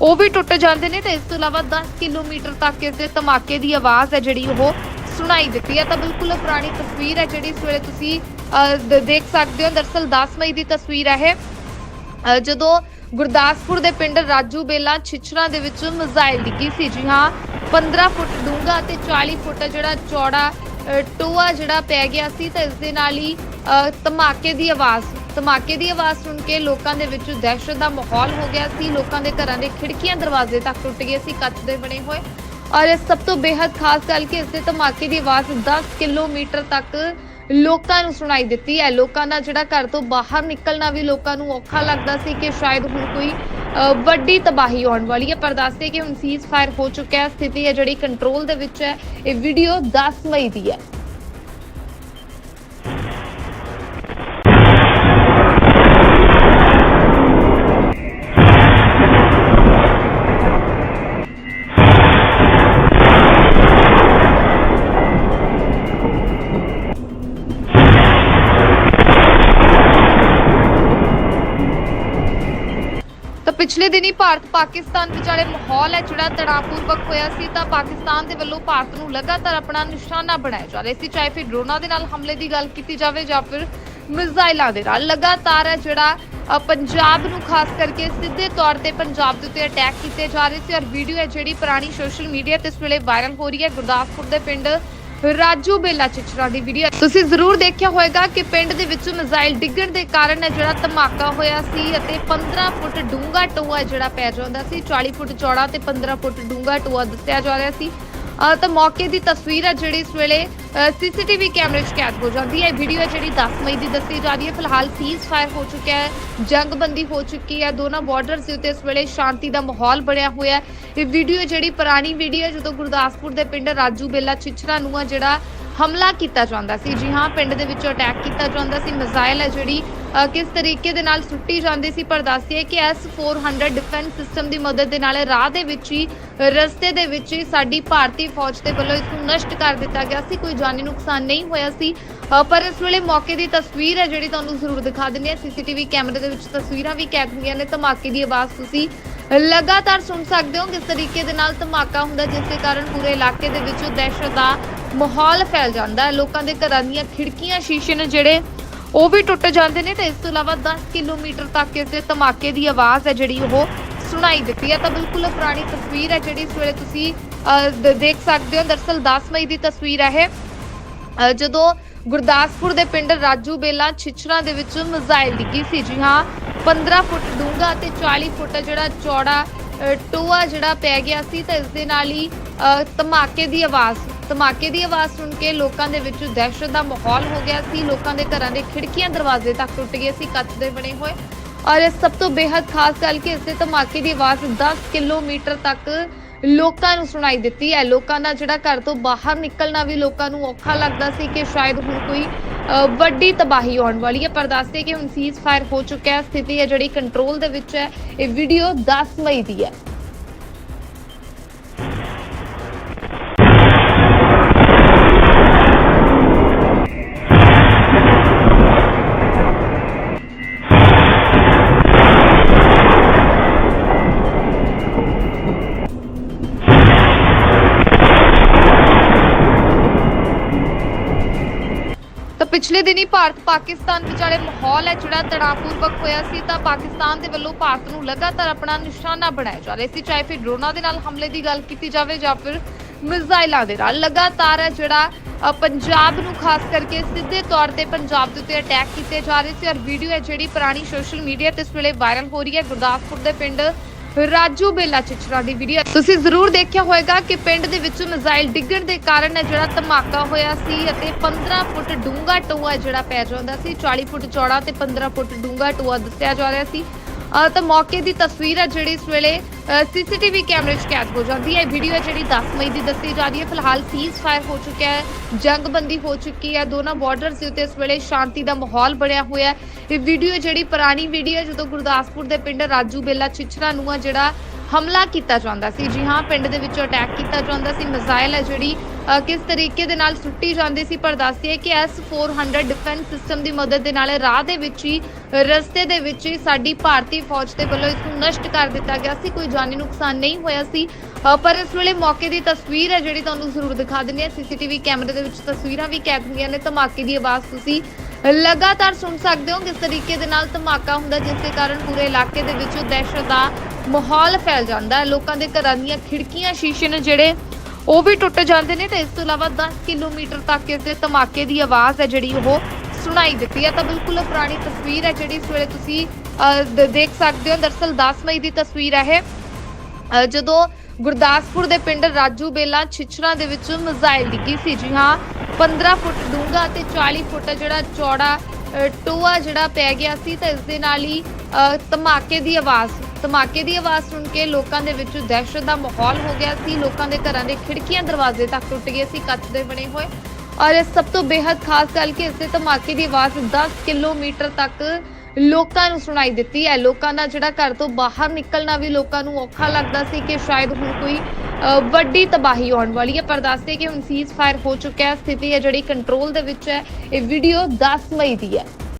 ਉਹ ਵੀ ਟੁੱਟ ਜਾਂਦੇ ਨੇ ਤੇ ਇਸ ਤੋਂ ਇਲਾਵਾ 10 ਕਿਲੋਮੀਟਰ ਤੱਕ ਇਸ ਦੇ ਧਮਾਕੇ ਦੀ ਆਵਾਜ਼ ਹੈ ਜਿਹੜੀ ਉਹ ਸੁਣਾਈ ਦਿੱਤੀ ਹੈ। ਤਾਂ ਬਿਲਕੁਲ ਪੁਰਾਣੀ ਤਸਵੀਰ ਹੈ ਜਿਹੜੀ ਇਸ ਵੇਲੇ ਤੁਸੀਂ ਅ, ਦ- ਦੇਖ ਸਕਦੇ ਹੋ। ਦਰਸਲ 10 ਮਈ ਦੀ ਤਸਵੀਰ ਹੈ ਇਹ। ਅ, ਜਦੋਂ ਗੁਰਦਾਸਪੁਰ ਦੇ ਪਿੰਡ ਰਾਜੂ ਬੇਲਾ ਛਿਛਰਾ ਦੇ ਵਿੱਚ ਮਿਜ਼ਾਈਲ ਡਿੱਗੀ ਸੀ। ਜੀ ਹਾਂ 15 ਫੁੱਟ ਡੂੰਘਾ ਤੇ 40 ਫੁੱਟ ਜਿਹੜਾ ਚੌੜਾ ਅ, ਟੋਆ ਜਿਹੜਾ ਪੈ ਗਿਆ ਸੀ ਤਾਂ ਇਸ ਦੇ ਨਾਲ ਹੀ ਅ, ਧਮਾਕੇ ਦੀ ਆਵਾਜ਼ ਧਮਾਕੇ ਦੀ ਆਵਾਜ਼ ਸੁਣ ਕੇ ਲੋਕਾਂ ਦੇ ਵਿੱਚ ਦਹਿਸ਼ਤ ਦਾ ਮਾਹੌਲ ਹੋ ਗਿਆ ਸੀ। ਲੋਕਾਂ ਦੇ ਘਰਾਂ ਦੇ ਖਿੜਕੀਆਂ ਦਰਵਾਜ਼ੇ ਤੱਕ ਟੁੱਟ ਗਏ ਸੀ ਕੱਚ ਦੇ ਬਣੇ ਹੋਏ। ਔਰ ਸਭ ਤੋਂ ਬੇहद ਖਾਸ ਗੱਲ ਕਿ ਇਸ ਦੇ ਧਮਾਕੇ ਦੀ ਆਵਾਜ਼ 10 ਕਿਲੋਮੀਟਰ ਤੱਕ ਲੋਕਾਂ ਨੂੰ ਸੁਣਾਈ ਦਿੱਤੀ ਹੈ। ਲੋਕਾਂ ਦਾ ਜਿਹੜਾ ਘਰ ਤੋਂ ਬਾਹਰ ਨਿਕਲਣਾ ਵੀ ਲੋਕਾਂ ਨੂੰ ਔਖਾ ਲੱਗਦਾ ਸੀ ਕਿ ਸ਼ਾਇਦ ਹੁਣ ਕੋਈ ਅ, ਵੱਡੀ ਤਬਾਹੀ ਆਉਣ ਵਾਲੀ ਹੈ। ਪਰ ਦੱਸਦੇ ਕਿ ਹੁਣ ਸੀਜ਼ ਫਾਇਰ ਹੋ ਚੁੱਕਿਆ ਹੈ। ਸਥਿਤੀ ਹੈ ਜਿਹੜੀ ਕੰਟਰੋਲ ਦੇ ਵਿੱਚ ਹੈ। ਇਹ ਵੀਡੀਓ 10 ਮਈ ਦੀ ਹੈ। ਪਿਛਲੇ ਦਿਨੀ ਭਾਰਤ ਪਾਕਿਸਤਾਨ ਵਿਚਾਲੇ ਮਾਹੌਲ ਹੈ, ਜਿਹੜਾ ਤਣਾਅਪੂਰਵਕ ਹੋਇਆ ਸੀ, ਤਾਂ ਪਾਕਿਸਤਾਨ ਦੇ ਵੱਲੋਂ ਭਾਰਤ ਨੂੰ ਲਗਾਤਾਰ ਆਪਣਾ ਨਿਸ਼ਾਨਾ ਬਣਾਇਆ ਜਾ ਰਿਹਾ ਸੀ, ਚਾਹੇ ਫਿਰ ਡਰੋਨਾਂ ਦੇ ਨਾਲ ਹਮਲੇ ਦੀ ਗੱਲ ਕੀਤੀ ਜਾਵੇ ਜਾਂ ਫਿਰ ਮਿਜ਼ਾਈਲਾਂ ਦੇ ਨਾਲ। ਲਗਾਤਾਰ ਹੈ ਜਿਹੜਾ ਪੰਜਾਬ ਨੂੰ ਖਾਸ ਕਰਕੇ ਸਿੱਧੇ ਤੌਰ ਤੇ ਪੰਜਾਬ ਦੇ ਉੱਤੇ ਅਟੈਕ ਕੀਤੇ ਜਾ ਰਹੇ ਸੀ, ਔਰ ਵੀਡੀਓ ਹੈ ਜਿਹੜੀ ਪੁਰਾਣੀ ਸੋਸ਼ਲ ਮੀਡੀਆ ਤੇ ਇਸ ਵੇਲੇ ਵਾਇਰਲ ਹੋ ਰਹੀ ਹੈ, ਗੁਰਦਾਸਪੁਰ ਦੇ ਪਿੰਡ ਰਾਜੂ ਬੇਲਾ ਚਿਚਰਾ ਦੀ ਵੀਡੀਓ ਤੁਸੀਂ ਜ਼ਰੂਰ ਦੇਖਿਆ ਹੋਵੇਗਾ ਕਿ ਪਿੰਡ ਦੇ ਵਿੱਚ ਮਿਜ਼ਾਈਲ ਡਿੱਗਣ ਦੇ ਕਾਰਨ ਜਿਹੜਾ ਧਮਾਕਾ ਹੋਇਆ ਸੀ ਅਤੇ 15 ਫੁੱਟ ਡੂੰਘਾ ਟੋਆ ਜਿਹੜਾ ਪੈ ਜਾਂਦਾ ਸੀ 40 ਫੁੱਟ ਚੌੜਾ ਤੇ 15 ਫੁੱਟ ਡੂੰਘਾ ਟੋਆ ਦੱਸਿਆ ਜਾ ਰਿਹਾ ਸੀ। ਤਾਂ ਮੌਕੇ ਦੀ ਤਸਵੀਰ ਹੈ ਜਿਹੜੀ ਇਸ ਵੇਲੇ ਸੀਸੀਟੀਵੀ ਕੈਮਰੇ 'ਚ ਕੈਦ ਹੋ ਜਾਂਦੀ ਹੈ। ਇਹ ਵੀਡੀਓ ਹੈ ਜਿਹੜੀ 10 ਮਈ ਦੀ ਦੱਸੀ ਜਾ ਰਹੀ ਹੈ। ਫਿਲਹਾਲ ਸੀਜ਼ ਫਾਇਰ ਹੋ ਚੁੱਕਿਆ ਹੈ, ਜੰਗਬੰਦੀ ਹੋ ਚੁੱਕੀ ਹੈ। ਦੋਨਾਂ ਬਾਰਡਰਸ ਦੇ ਉੱਤੇ ਇਸ ਵੇਲੇ ਸ਼ਾਂਤੀ ਦਾ ਮਾਹੌਲ ਬਣਿਆ ਹੋਇਆ ਹੈ। ਇਹ ਵੀਡੀਓ ਜਿਹੜੀ ਪੁਰਾਣੀ ਵੀਡੀਓ ਹੈ, ਜਦੋਂ ਗੁਰਦਾਸਪੁਰ ਦੇ ਪਿੰਡ ਰਾਜੂ ਬੇਲਾ ਚਿਚਰਾ ਨੂੰ ਆ ਜਿਹੜਾ ਹਮਲਾ ਕੀਤਾ ਜਾਂਦਾ ਸੀ। ਜੀ ਹਾਂ, ਪਿੰਡ ਦੇ ਵਿੱਚੋਂ ਅਟੈਕ ਕੀਤਾ ਜਾਂਦਾ ਸੀ। ਮਿਜ਼ਾਈਲ ਹੈ ਜਿਹੜੀ ਕਿਸ ਤਰੀਕੇ ਦੇ ਨਾਲ ਸੁੱਟੀ ਜਾਂਦੀ ਸੀ, ਪਰ ਦੱਸਦੀਏ ਕਿ S400 ਡਿਫੈਂਸ ਸਿਸਟਮ ਦੀ ਮਦਦ ਦੇ ਨਾਲ ਰਾਹ ਦੇ ਵਿੱਚ ਹੀ, ਰਸਤੇ ਦੇ ਵਿੱਚ ਹੀ ਸਾਡੀ ਭਾਰਤੀ ਫੌਜ ਦੇ ਵੱਲੋਂ ਇਸ ਨੂੰ ਨਸ਼ਟ ਕਰ ਦਿੱਤਾ ਗਿਆ ਸੀ। ਕੋਈ ਜਾਨੀ ਨੁਕਸਾਨ ਨਹੀਂ ਹੋਇਆ ਸੀ। ਪਰ ਇਸ ਵੇਲੇ ਮੌਕੇ ਦੀ ਤਸਵੀਰ ਹੈ ਜਿਹੜੀ ਤੁਹਾਨੂੰ ਜ਼ਰੂਰ ਦਿਖਾ ਦਿੰਦੇ ਆ ਸੀਸੀਟੀਵੀ ਕੈਮਰੇ ਦੇ ਵਿੱਚ ਤਸਵੀਰਾਂ ਵੀ ਕੈਦ ਹੋਈਆਂ ਨੇ। ਧਮਾਕੇ ਦੀ ਆਵਾਜ਼ ਤੁਸੀਂ ਲਗਾਤਾਰ ਸੁਣ ਸਕਦੇ ਹੋ ਕਿਸ ਤਰੀਕੇ ਦੇ ਨਾਲ ਧਮਾਕਾ ਹੁੰਦਾ, ਜਿਸ ਦੇ ਕਾਰਨ ਪੂਰੇ ਇਲਾਕੇ ਦੇ ਵਿੱਚ ਦਹਿਸ਼ਤ ਦਾ ਮਾਹੌਲ ਫੈਲ ਜਾਂਦਾ ਹੈ। ਲੋਕਾਂ ਦੇ ਘਰਾਂ ਦੀਆਂ ਖਿੜਕੀਆਂ ਸ਼ੀਸ਼ੇ ਨੇ ਜਿਹੜੇ ਉਹ ਵੀ ਟੁੱਟ ਜਾਂਦੇ ਨੇ ਤੇ ਇਸ ਤੋਂ ਇਲਾਵਾ 10 ਕਿਲੋਮੀਟਰ ਤੱਕ ਇਸ ਦੇ ਧਮਾਕੇ ਦੀ ਆਵਾਜ਼ ਹੈ ਜਿਹੜੀ ਉਹ ਸੁਣਾਈ ਦਿੱਤੀ ਹੈ। ਤਾਂ ਬਿਲਕੁਲ ਪੁਰਾਣੀ ਤਸਵੀਰ ਹੈ ਜਿਹੜੀ ਇਸ ਵੇਲੇ ਤੁਸੀਂ ਅਹ, ਦੇਖ ਸਕਦੇ ਹੋ। ਦਰਸਲ 10 ਮਈ ਦੀ ਤਸਵੀਰ ਹੈ ਇਹ। ਅ, ਜਦੋਂ ਗੁਰਦਾਸਪੁਰ ਦੇ ਪਿੰਡ ਰਾਜੂ ਬੇਲਾ ਛਿਛਰਾ ਦੇ ਵਿੱਚ ਮਿਜ਼ਾਈਲ ਡਿੱਗੀ ਸੀ। ਜੀ ਹਾਂ 15 ਫੁੱਟ ਡੂੰਘਾ ਤੇ 40 ਫੁੱਟ ਜਿਹੜਾ ਚੌੜਾ ਅ, ਟੋਆ ਜਿਹੜਾ ਪੈ ਗਿਆ ਸੀ ਤਾਂ ਇਸ ਦੇ ਨਾਲ ਹੀ ਅ, ਧਮਾਕੇ ਦੀ ਆਵਾਜ਼ ਧਮਾਕੇ ਦੀ ਆਵਾਜ਼ ਸੁਣ ਕੇ ਲੋਕਾਂ ਦੇ ਵਿੱਚ ਦਹਿਸ਼ਤ ਦਾ ਮਾਹੌਲ ਹੋ ਗਿਆ ਸੀ। ਲੋਕਾਂ ਦੇ ਘਰਾਂ ਦੇ ਖਿੜਕੀਆਂ ਦਰਵਾਜ਼ੇ ਤੱਕ ਟੁੱਟ ਗਏ ਸੀ ਕੱਚ ਦੇ ਬਣੇ ਹੋਏ। ਔਰ ਇਹ ਸਭ ਤੋਂ ਬੇहद ਖਾਸ ਗੱਲ ਕਿ ਇਸ ਦੇ ਧਮਾਕੇ ਦੀ ਆਵਾਜ਼ 10 ਕਿਲੋਮੀਟਰ ਤੱਕ ਲੋਕਾਂ ਨੂੰ ਸੁਣਾਈ ਦਿੱਤੀ ਹੈ। ਲੋਕਾਂ ਦਾ ਜਿਹੜਾ ਘਰ ਤੋਂ ਬਾਹਰ ਨਿਕਲਣਾ ਵੀ ਲੋਕਾਂ ਨੂੰ ਔਖਾ ਲੱਗਦਾ ਸੀ ਕਿ ਸ਼ਾਇਦ ਹੁਣ ਕੋਈ ਅ, ਵੱਡੀ ਤਬਾਹੀ ਆਉਣ ਵਾਲੀ ਹੈ। ਪਰ ਦੱਸਦੇ ਕਿ ਹੁਣ ਸੀਜ਼ ਫਾਇਰ ਹੋ ਚੁੱਕਿਆ ਹੈ। ਸਥਿਤੀ ਹੈ ਜਿਹੜੀ ਕੰਟਰੋਲ ਦੇ ਵਿੱਚ ਹੈ। ਇਹ ਵੀਡੀਓ 10 ਮਈ ਦੀ ਹੈ। ਪਿਛਲੇ ਦਿਨੀ ਭਾਰਤ ਪਾਕਿਸਤਾਨ ਵਿਚਾਲੇ ਮਾਹੌਲ ਹੈ ਜਿਹੜਾ ਤਣਾਅਪੂਰਵਕ ਹੋਇਆ ਸੀ, ਤਾਂ ਪਾਕਿਸਤਾਨ ਦੇ ਵੱਲੋਂ ਭਾਰਤ ਨੂੰ ਲਗਾਤਾਰ ਆਪਣਾ ਨਿਸ਼ਾਨਾ ਬਣਾਇਆ ਜਾ ਰਿਹਾ ਸੀ, ਚਾਹੇ ਫਿਰ ਡਰੋਨਾਂ ਦੇ ਨਾਲ ਹਮਲੇ ਦੀ ਗੱਲ ਕੀਤੀ ਜਾਵੇ ਜਾਂ ਫਿਰ ਮਿਜ਼ਾਈਲਾਂ ਦੇ ਨਾਲ। ਲਗਾਤਾਰ ਹੈ ਜਿਹੜਾ ਪੰਜਾਬ ਨੂੰ ਖਾਸ ਕਰਕੇ ਸਿੱਧੇ ਤੌਰ ਤੇ ਪੰਜਾਬ ਦੇ ਉੱਤੇ ਅਟੈਕ ਕੀਤੇ ਜਾ ਰਹੇ ਸੀ, ਔਰ ਵੀਡੀਓ ਹੈ ਜਿਹੜੀ ਪੁਰਾਣੀ ਸੋਸ਼ਲ ਮੀਡੀਆ ਤੇ ਇਸ ਵੇਲੇ ਵਾਇਰਲ ਹੋ ਰਹੀ ਹੈ, ਗੁਰਦਾਸਪੁਰ ਦੇ ਪਿੰਡ ਰਾਜੂ ਬੇਲਾ ਚਿਚਰਾ ਦੀ ਵੀਡੀਓ ਤੁਸੀਂ ਜ਼ਰੂਰ ਦੇਖਿਆ ਹੋਵੇਗਾ ਕਿ ਪਿੰਡ ਦੇ ਵਿੱਚ ਮਿਜ਼ਾਈਲ ਡਿੱਗਣ ਦੇ ਕਾਰਨ ਇਹ ਜਿਹੜਾ ਧਮਾਕਾ ਹੋਇਆ ਸੀ ਅਤੇ 15 ਫੁੱਟ ਡੂੰਘਾ ਟੋਆ ਜਿਹੜਾ ਪੈ ਜਾਂਦਾ ਸੀ 40 ਫੁੱਟ ਚੌੜਾ ਤੇ 15 ਫੁੱਟ ਡੂੰਘਾ ਟੋਆ ਦੱਸਿਆ ਜਾ ਰਿਹਾ ਸੀ। ਤਾਂ ਮੌਕੇ ਦੀ ਤਸਵੀਰ ਹੈ ਜਿਹੜੀ ਇਸ ਵੇਲੇ ਸੀਸੀਟੀਵੀ ਕੈਮਰੇ 'ਚ ਕੈਦ ਹੋ ਜਾਂਦੀ ਹੈ। ਇਹ ਵੀਡੀਓ ਹੈ ਜਿਹੜੀ 10 ਮਈ ਦੀ ਦੱਸੀ ਜਾ ਰਹੀ ਹੈ। ਫਿਲਹਾਲ ਸੀਜ਼ ਫਾਇਰ ਹੋ ਚੁੱਕਿਆ ਹੈ ਜੰਗਬੰਦੀ ਹੋ ਚੁੱਕੀ ਹੈ। ਦੋਨਾਂ ਬਾਰਡਰਸ ਦੇ ਉੱਤੇ ਇਸ ਵੇਲੇ ਸ਼ਾਂਤੀ ਦਾ ਮਾਹੌਲ ਬਣਿਆ ਹੋਇਆ ਹੈ। ਇਹ ਵੀਡੀਓ ਹੈ ਜਿਹੜੀ ਪੁਰਾਣੀ ਵੀਡੀਓ ਹੈ ਜਦੋਂ ਗੁਰਦਾਸਪੁਰ ਦੇ ਪਿੰਡ ਰਾਜੂ ਬੇਲਾ ਛਿਛਰਾ ਨੂੰ ਆ ਜਿਹੜਾ ਹਮਲਾ ਕੀਤਾ ਜਾਂਦਾ ਸੀ। ਜੀ ਹਾਂ ਪਿੰਡ ਦੇ ਵਿੱਚੋਂ ਅਟੈਕ ਕੀਤਾ ਜਾਂਦਾ ਸੀ। ਮਿਜ਼ਾਈਲ ਹੈ ਜਿਹੜੀ ਅ, ਕਿਸ ਤਰੀਕੇ ਦੇ ਨਾਲ ਸੁੱਟੀ ਜਾਂਦੀ ਸੀ ਪਰ ਦੱਸਦੀ ਹੈ ਕਿ S400 ਡਿਫੈਂਸ ਸਿਸਟਮ ਦੀ ਮਦਦ ਦੇ ਨਾਲ ਰਾਹ ਦੇ ਵਿੱਚ ਹੀ ਰਸਤੇ ਦੇ ਵਿੱਚ ਹੀ ਸਾਡੀ ਭਾਰਤੀ ਫੌਜ ਦੇ ਵੱਲੋਂ ਇਸ ਨੂੰ ਨਸ਼ਟ ਕਰ ਦਿੱਤਾ ਗਿਆ ਸੀ। ਕੋਈ ਜਾਨੀ ਨੁਕਸਾਨ ਨਹੀਂ ਹੋਇਆ ਸੀ। ਪਰ ਇਸ ਵੇਲੇ ਮੌਕੇ ਦੀ ਤਸਵੀਰ ਹੈ ਜਿਹੜੀ ਤੁਹਾਨੂੰ ਜ਼ਰੂਰ ਦਿਖਾ ਦਿੰਦੇ ਆ ਸੀਸੀਟੀਵੀ ਕੈਮਰੇ ਦੇ ਵਿੱਚ ਤਸਵੀਰਾਂ ਵੀ ਕੈਦ ਹੋਈਆਂ ਨੇ। ਧਮਾਕੇ ਦੀ ਆਵਾਜ਼ ਤੁਸੀਂ ਲਗਾਤਾਰ ਸੁਣ ਸਕਦੇ ਹੋ ਕਿਸ ਤਰੀਕੇ ਦੇ ਨਾਲ ਧਮਾਕਾ ਹੁੰਦਾ ਜਿਸ ਦੇ ਕਾਰਨ ਪੂਰੇ ਇਲਾਕੇ ਦੇ ਵਿੱਚ ਦਹਿਸ਼ਤ ਦਾ ਮਾਹੌਲ ਫੈਲ ਜਾਂਦਾ ਹੈ। ਲੋਕਾਂ ਦੇ ਘਰਾਂ ਦੀਆਂ ਖਿੜਕੀਆਂ ਸ਼ੀਸ਼ੇ ਨੇ ਜਿਹੜੇ ਉਹ ਵੀ ਟੁੱਟ ਜਾਂਦੇ ਨੇ ਤੇ ਇਸ ਤੋਂ ਇਲਾਵਾ 10 ਕਿਲੋਮੀਟਰ ਤੱਕ ਇਸ ਦੇ ਧਮਾਕੇ ਦੀ ਆਵਾਜ਼ ਹੈ ਜਿਹੜੀ ਉਹ ਸੁਣਾਈ ਦਿੱਤੀ ਹੈ। ਤਾਂ ਬਿਲਕੁਲ ਪੁਰਾਣੀ ਤਸਵੀਰ ਹੈ ਜਿਹੜੀ ਇਸ ਵੇਲੇ ਤੁਸੀਂ ਅ, ਦੇਖ ਸਕਦੇ ਹੋ। ਦਰਸਲ 10 ਮਈ ਦੀ ਤਸਵੀਰ ਹੈ ਇਹ। ਜਦੋਂ ਗੁਰਦਾਸਪੁਰ ਦੇ ਪਿੰਡ ਰਾਜੂ ਬੇਲਾ ਛਿਛਰਾ ਦੇ ਵਿੱਚ ਮਿਜ਼ਾਈਲ ਡਿੱਗੀ ਸੀ, ਜੀ ਹਾਂ 15 ਫੁੱਟ ਡੂੰਘਾ ਤੇ 40 ਫੁੱਟ ਜਿਹੜਾ ਚੌੜਾ ਟੋਆ ਜਿਹੜਾ ਪੈ ਗਿਆ ਸੀ ਤਾਂ ਇਸ ਦੇ ਨਾਲ ਹੀ ਧਮਾਕੇ ਦੀ ਆਵਾਜ਼, ਧਮਾਕੇ ਦੀ ਆਵਾਜ਼ ਸੁਣ ਕੇ ਲੋਕਾਂ ਦੇ ਵਿੱਚ ਦਹਿਸ਼ਤ ਦਾ ਮਾਹੌਲ ਹੋ ਗਿਆ ਸੀ। ਲੋਕਾਂ ਦੇ ਘਰਾਂ ਦੇ ਖਿੜਕੀਆਂ ਦਰਵਾਜ਼ੇ ਤੱਕ ਟੁੱਟ ਗਏ ਸੀ, ਕੱਚ ਦੇ ਬਣੇ ਹੋਏ। ਔਰ ਸਭ ਤੋਂ ਬੇहद ਖਾਸ ਗੱਲ ਕਿ ਇਸ ਦੇ ਧਮਾਕੇ ਦੀ ਆਵਾਜ਼ 10 ਕਿਲੋਮੀਟਰ ਤੱਕ ਲੋਕਾਂ ਨੂੰ ਸੁਣਾਈ ਦਿੱਤੀ ਹੈ। ਲੋਕਾਂ ਦਾ ਜਿਹੜਾ ਘਰ ਤੋਂ ਬਾਹਰ ਨਿਕਲਣਾ ਵੀ ਲੋਕਾਂ ਨੂੰ ਔਖਾ ਲੱਗਦਾ ਸੀ ਕਿ ਸ਼ਾਇਦ ਹੁਣ ਕੋਈ ਅ, ਵੱਡੀ ਤਬਾਹੀ ਆਉਣ ਵਾਲੀ ਹੈ। ਪਰ ਦੱਸਦੇ ਕਿ ਹੁਣ ਸੀਜ਼ ਫਾਇਰ ਹੋ ਚੁੱਕਿਆ ਹੈ। ਸਥਿਤੀ ਹੈ ਜਿਹੜੀ ਕੰਟਰੋਲ ਦੇ ਵਿੱਚ ਹੈ। ਇਹ ਵੀਡੀਓ 10 ਮਈ ਦੀ ਹੈ।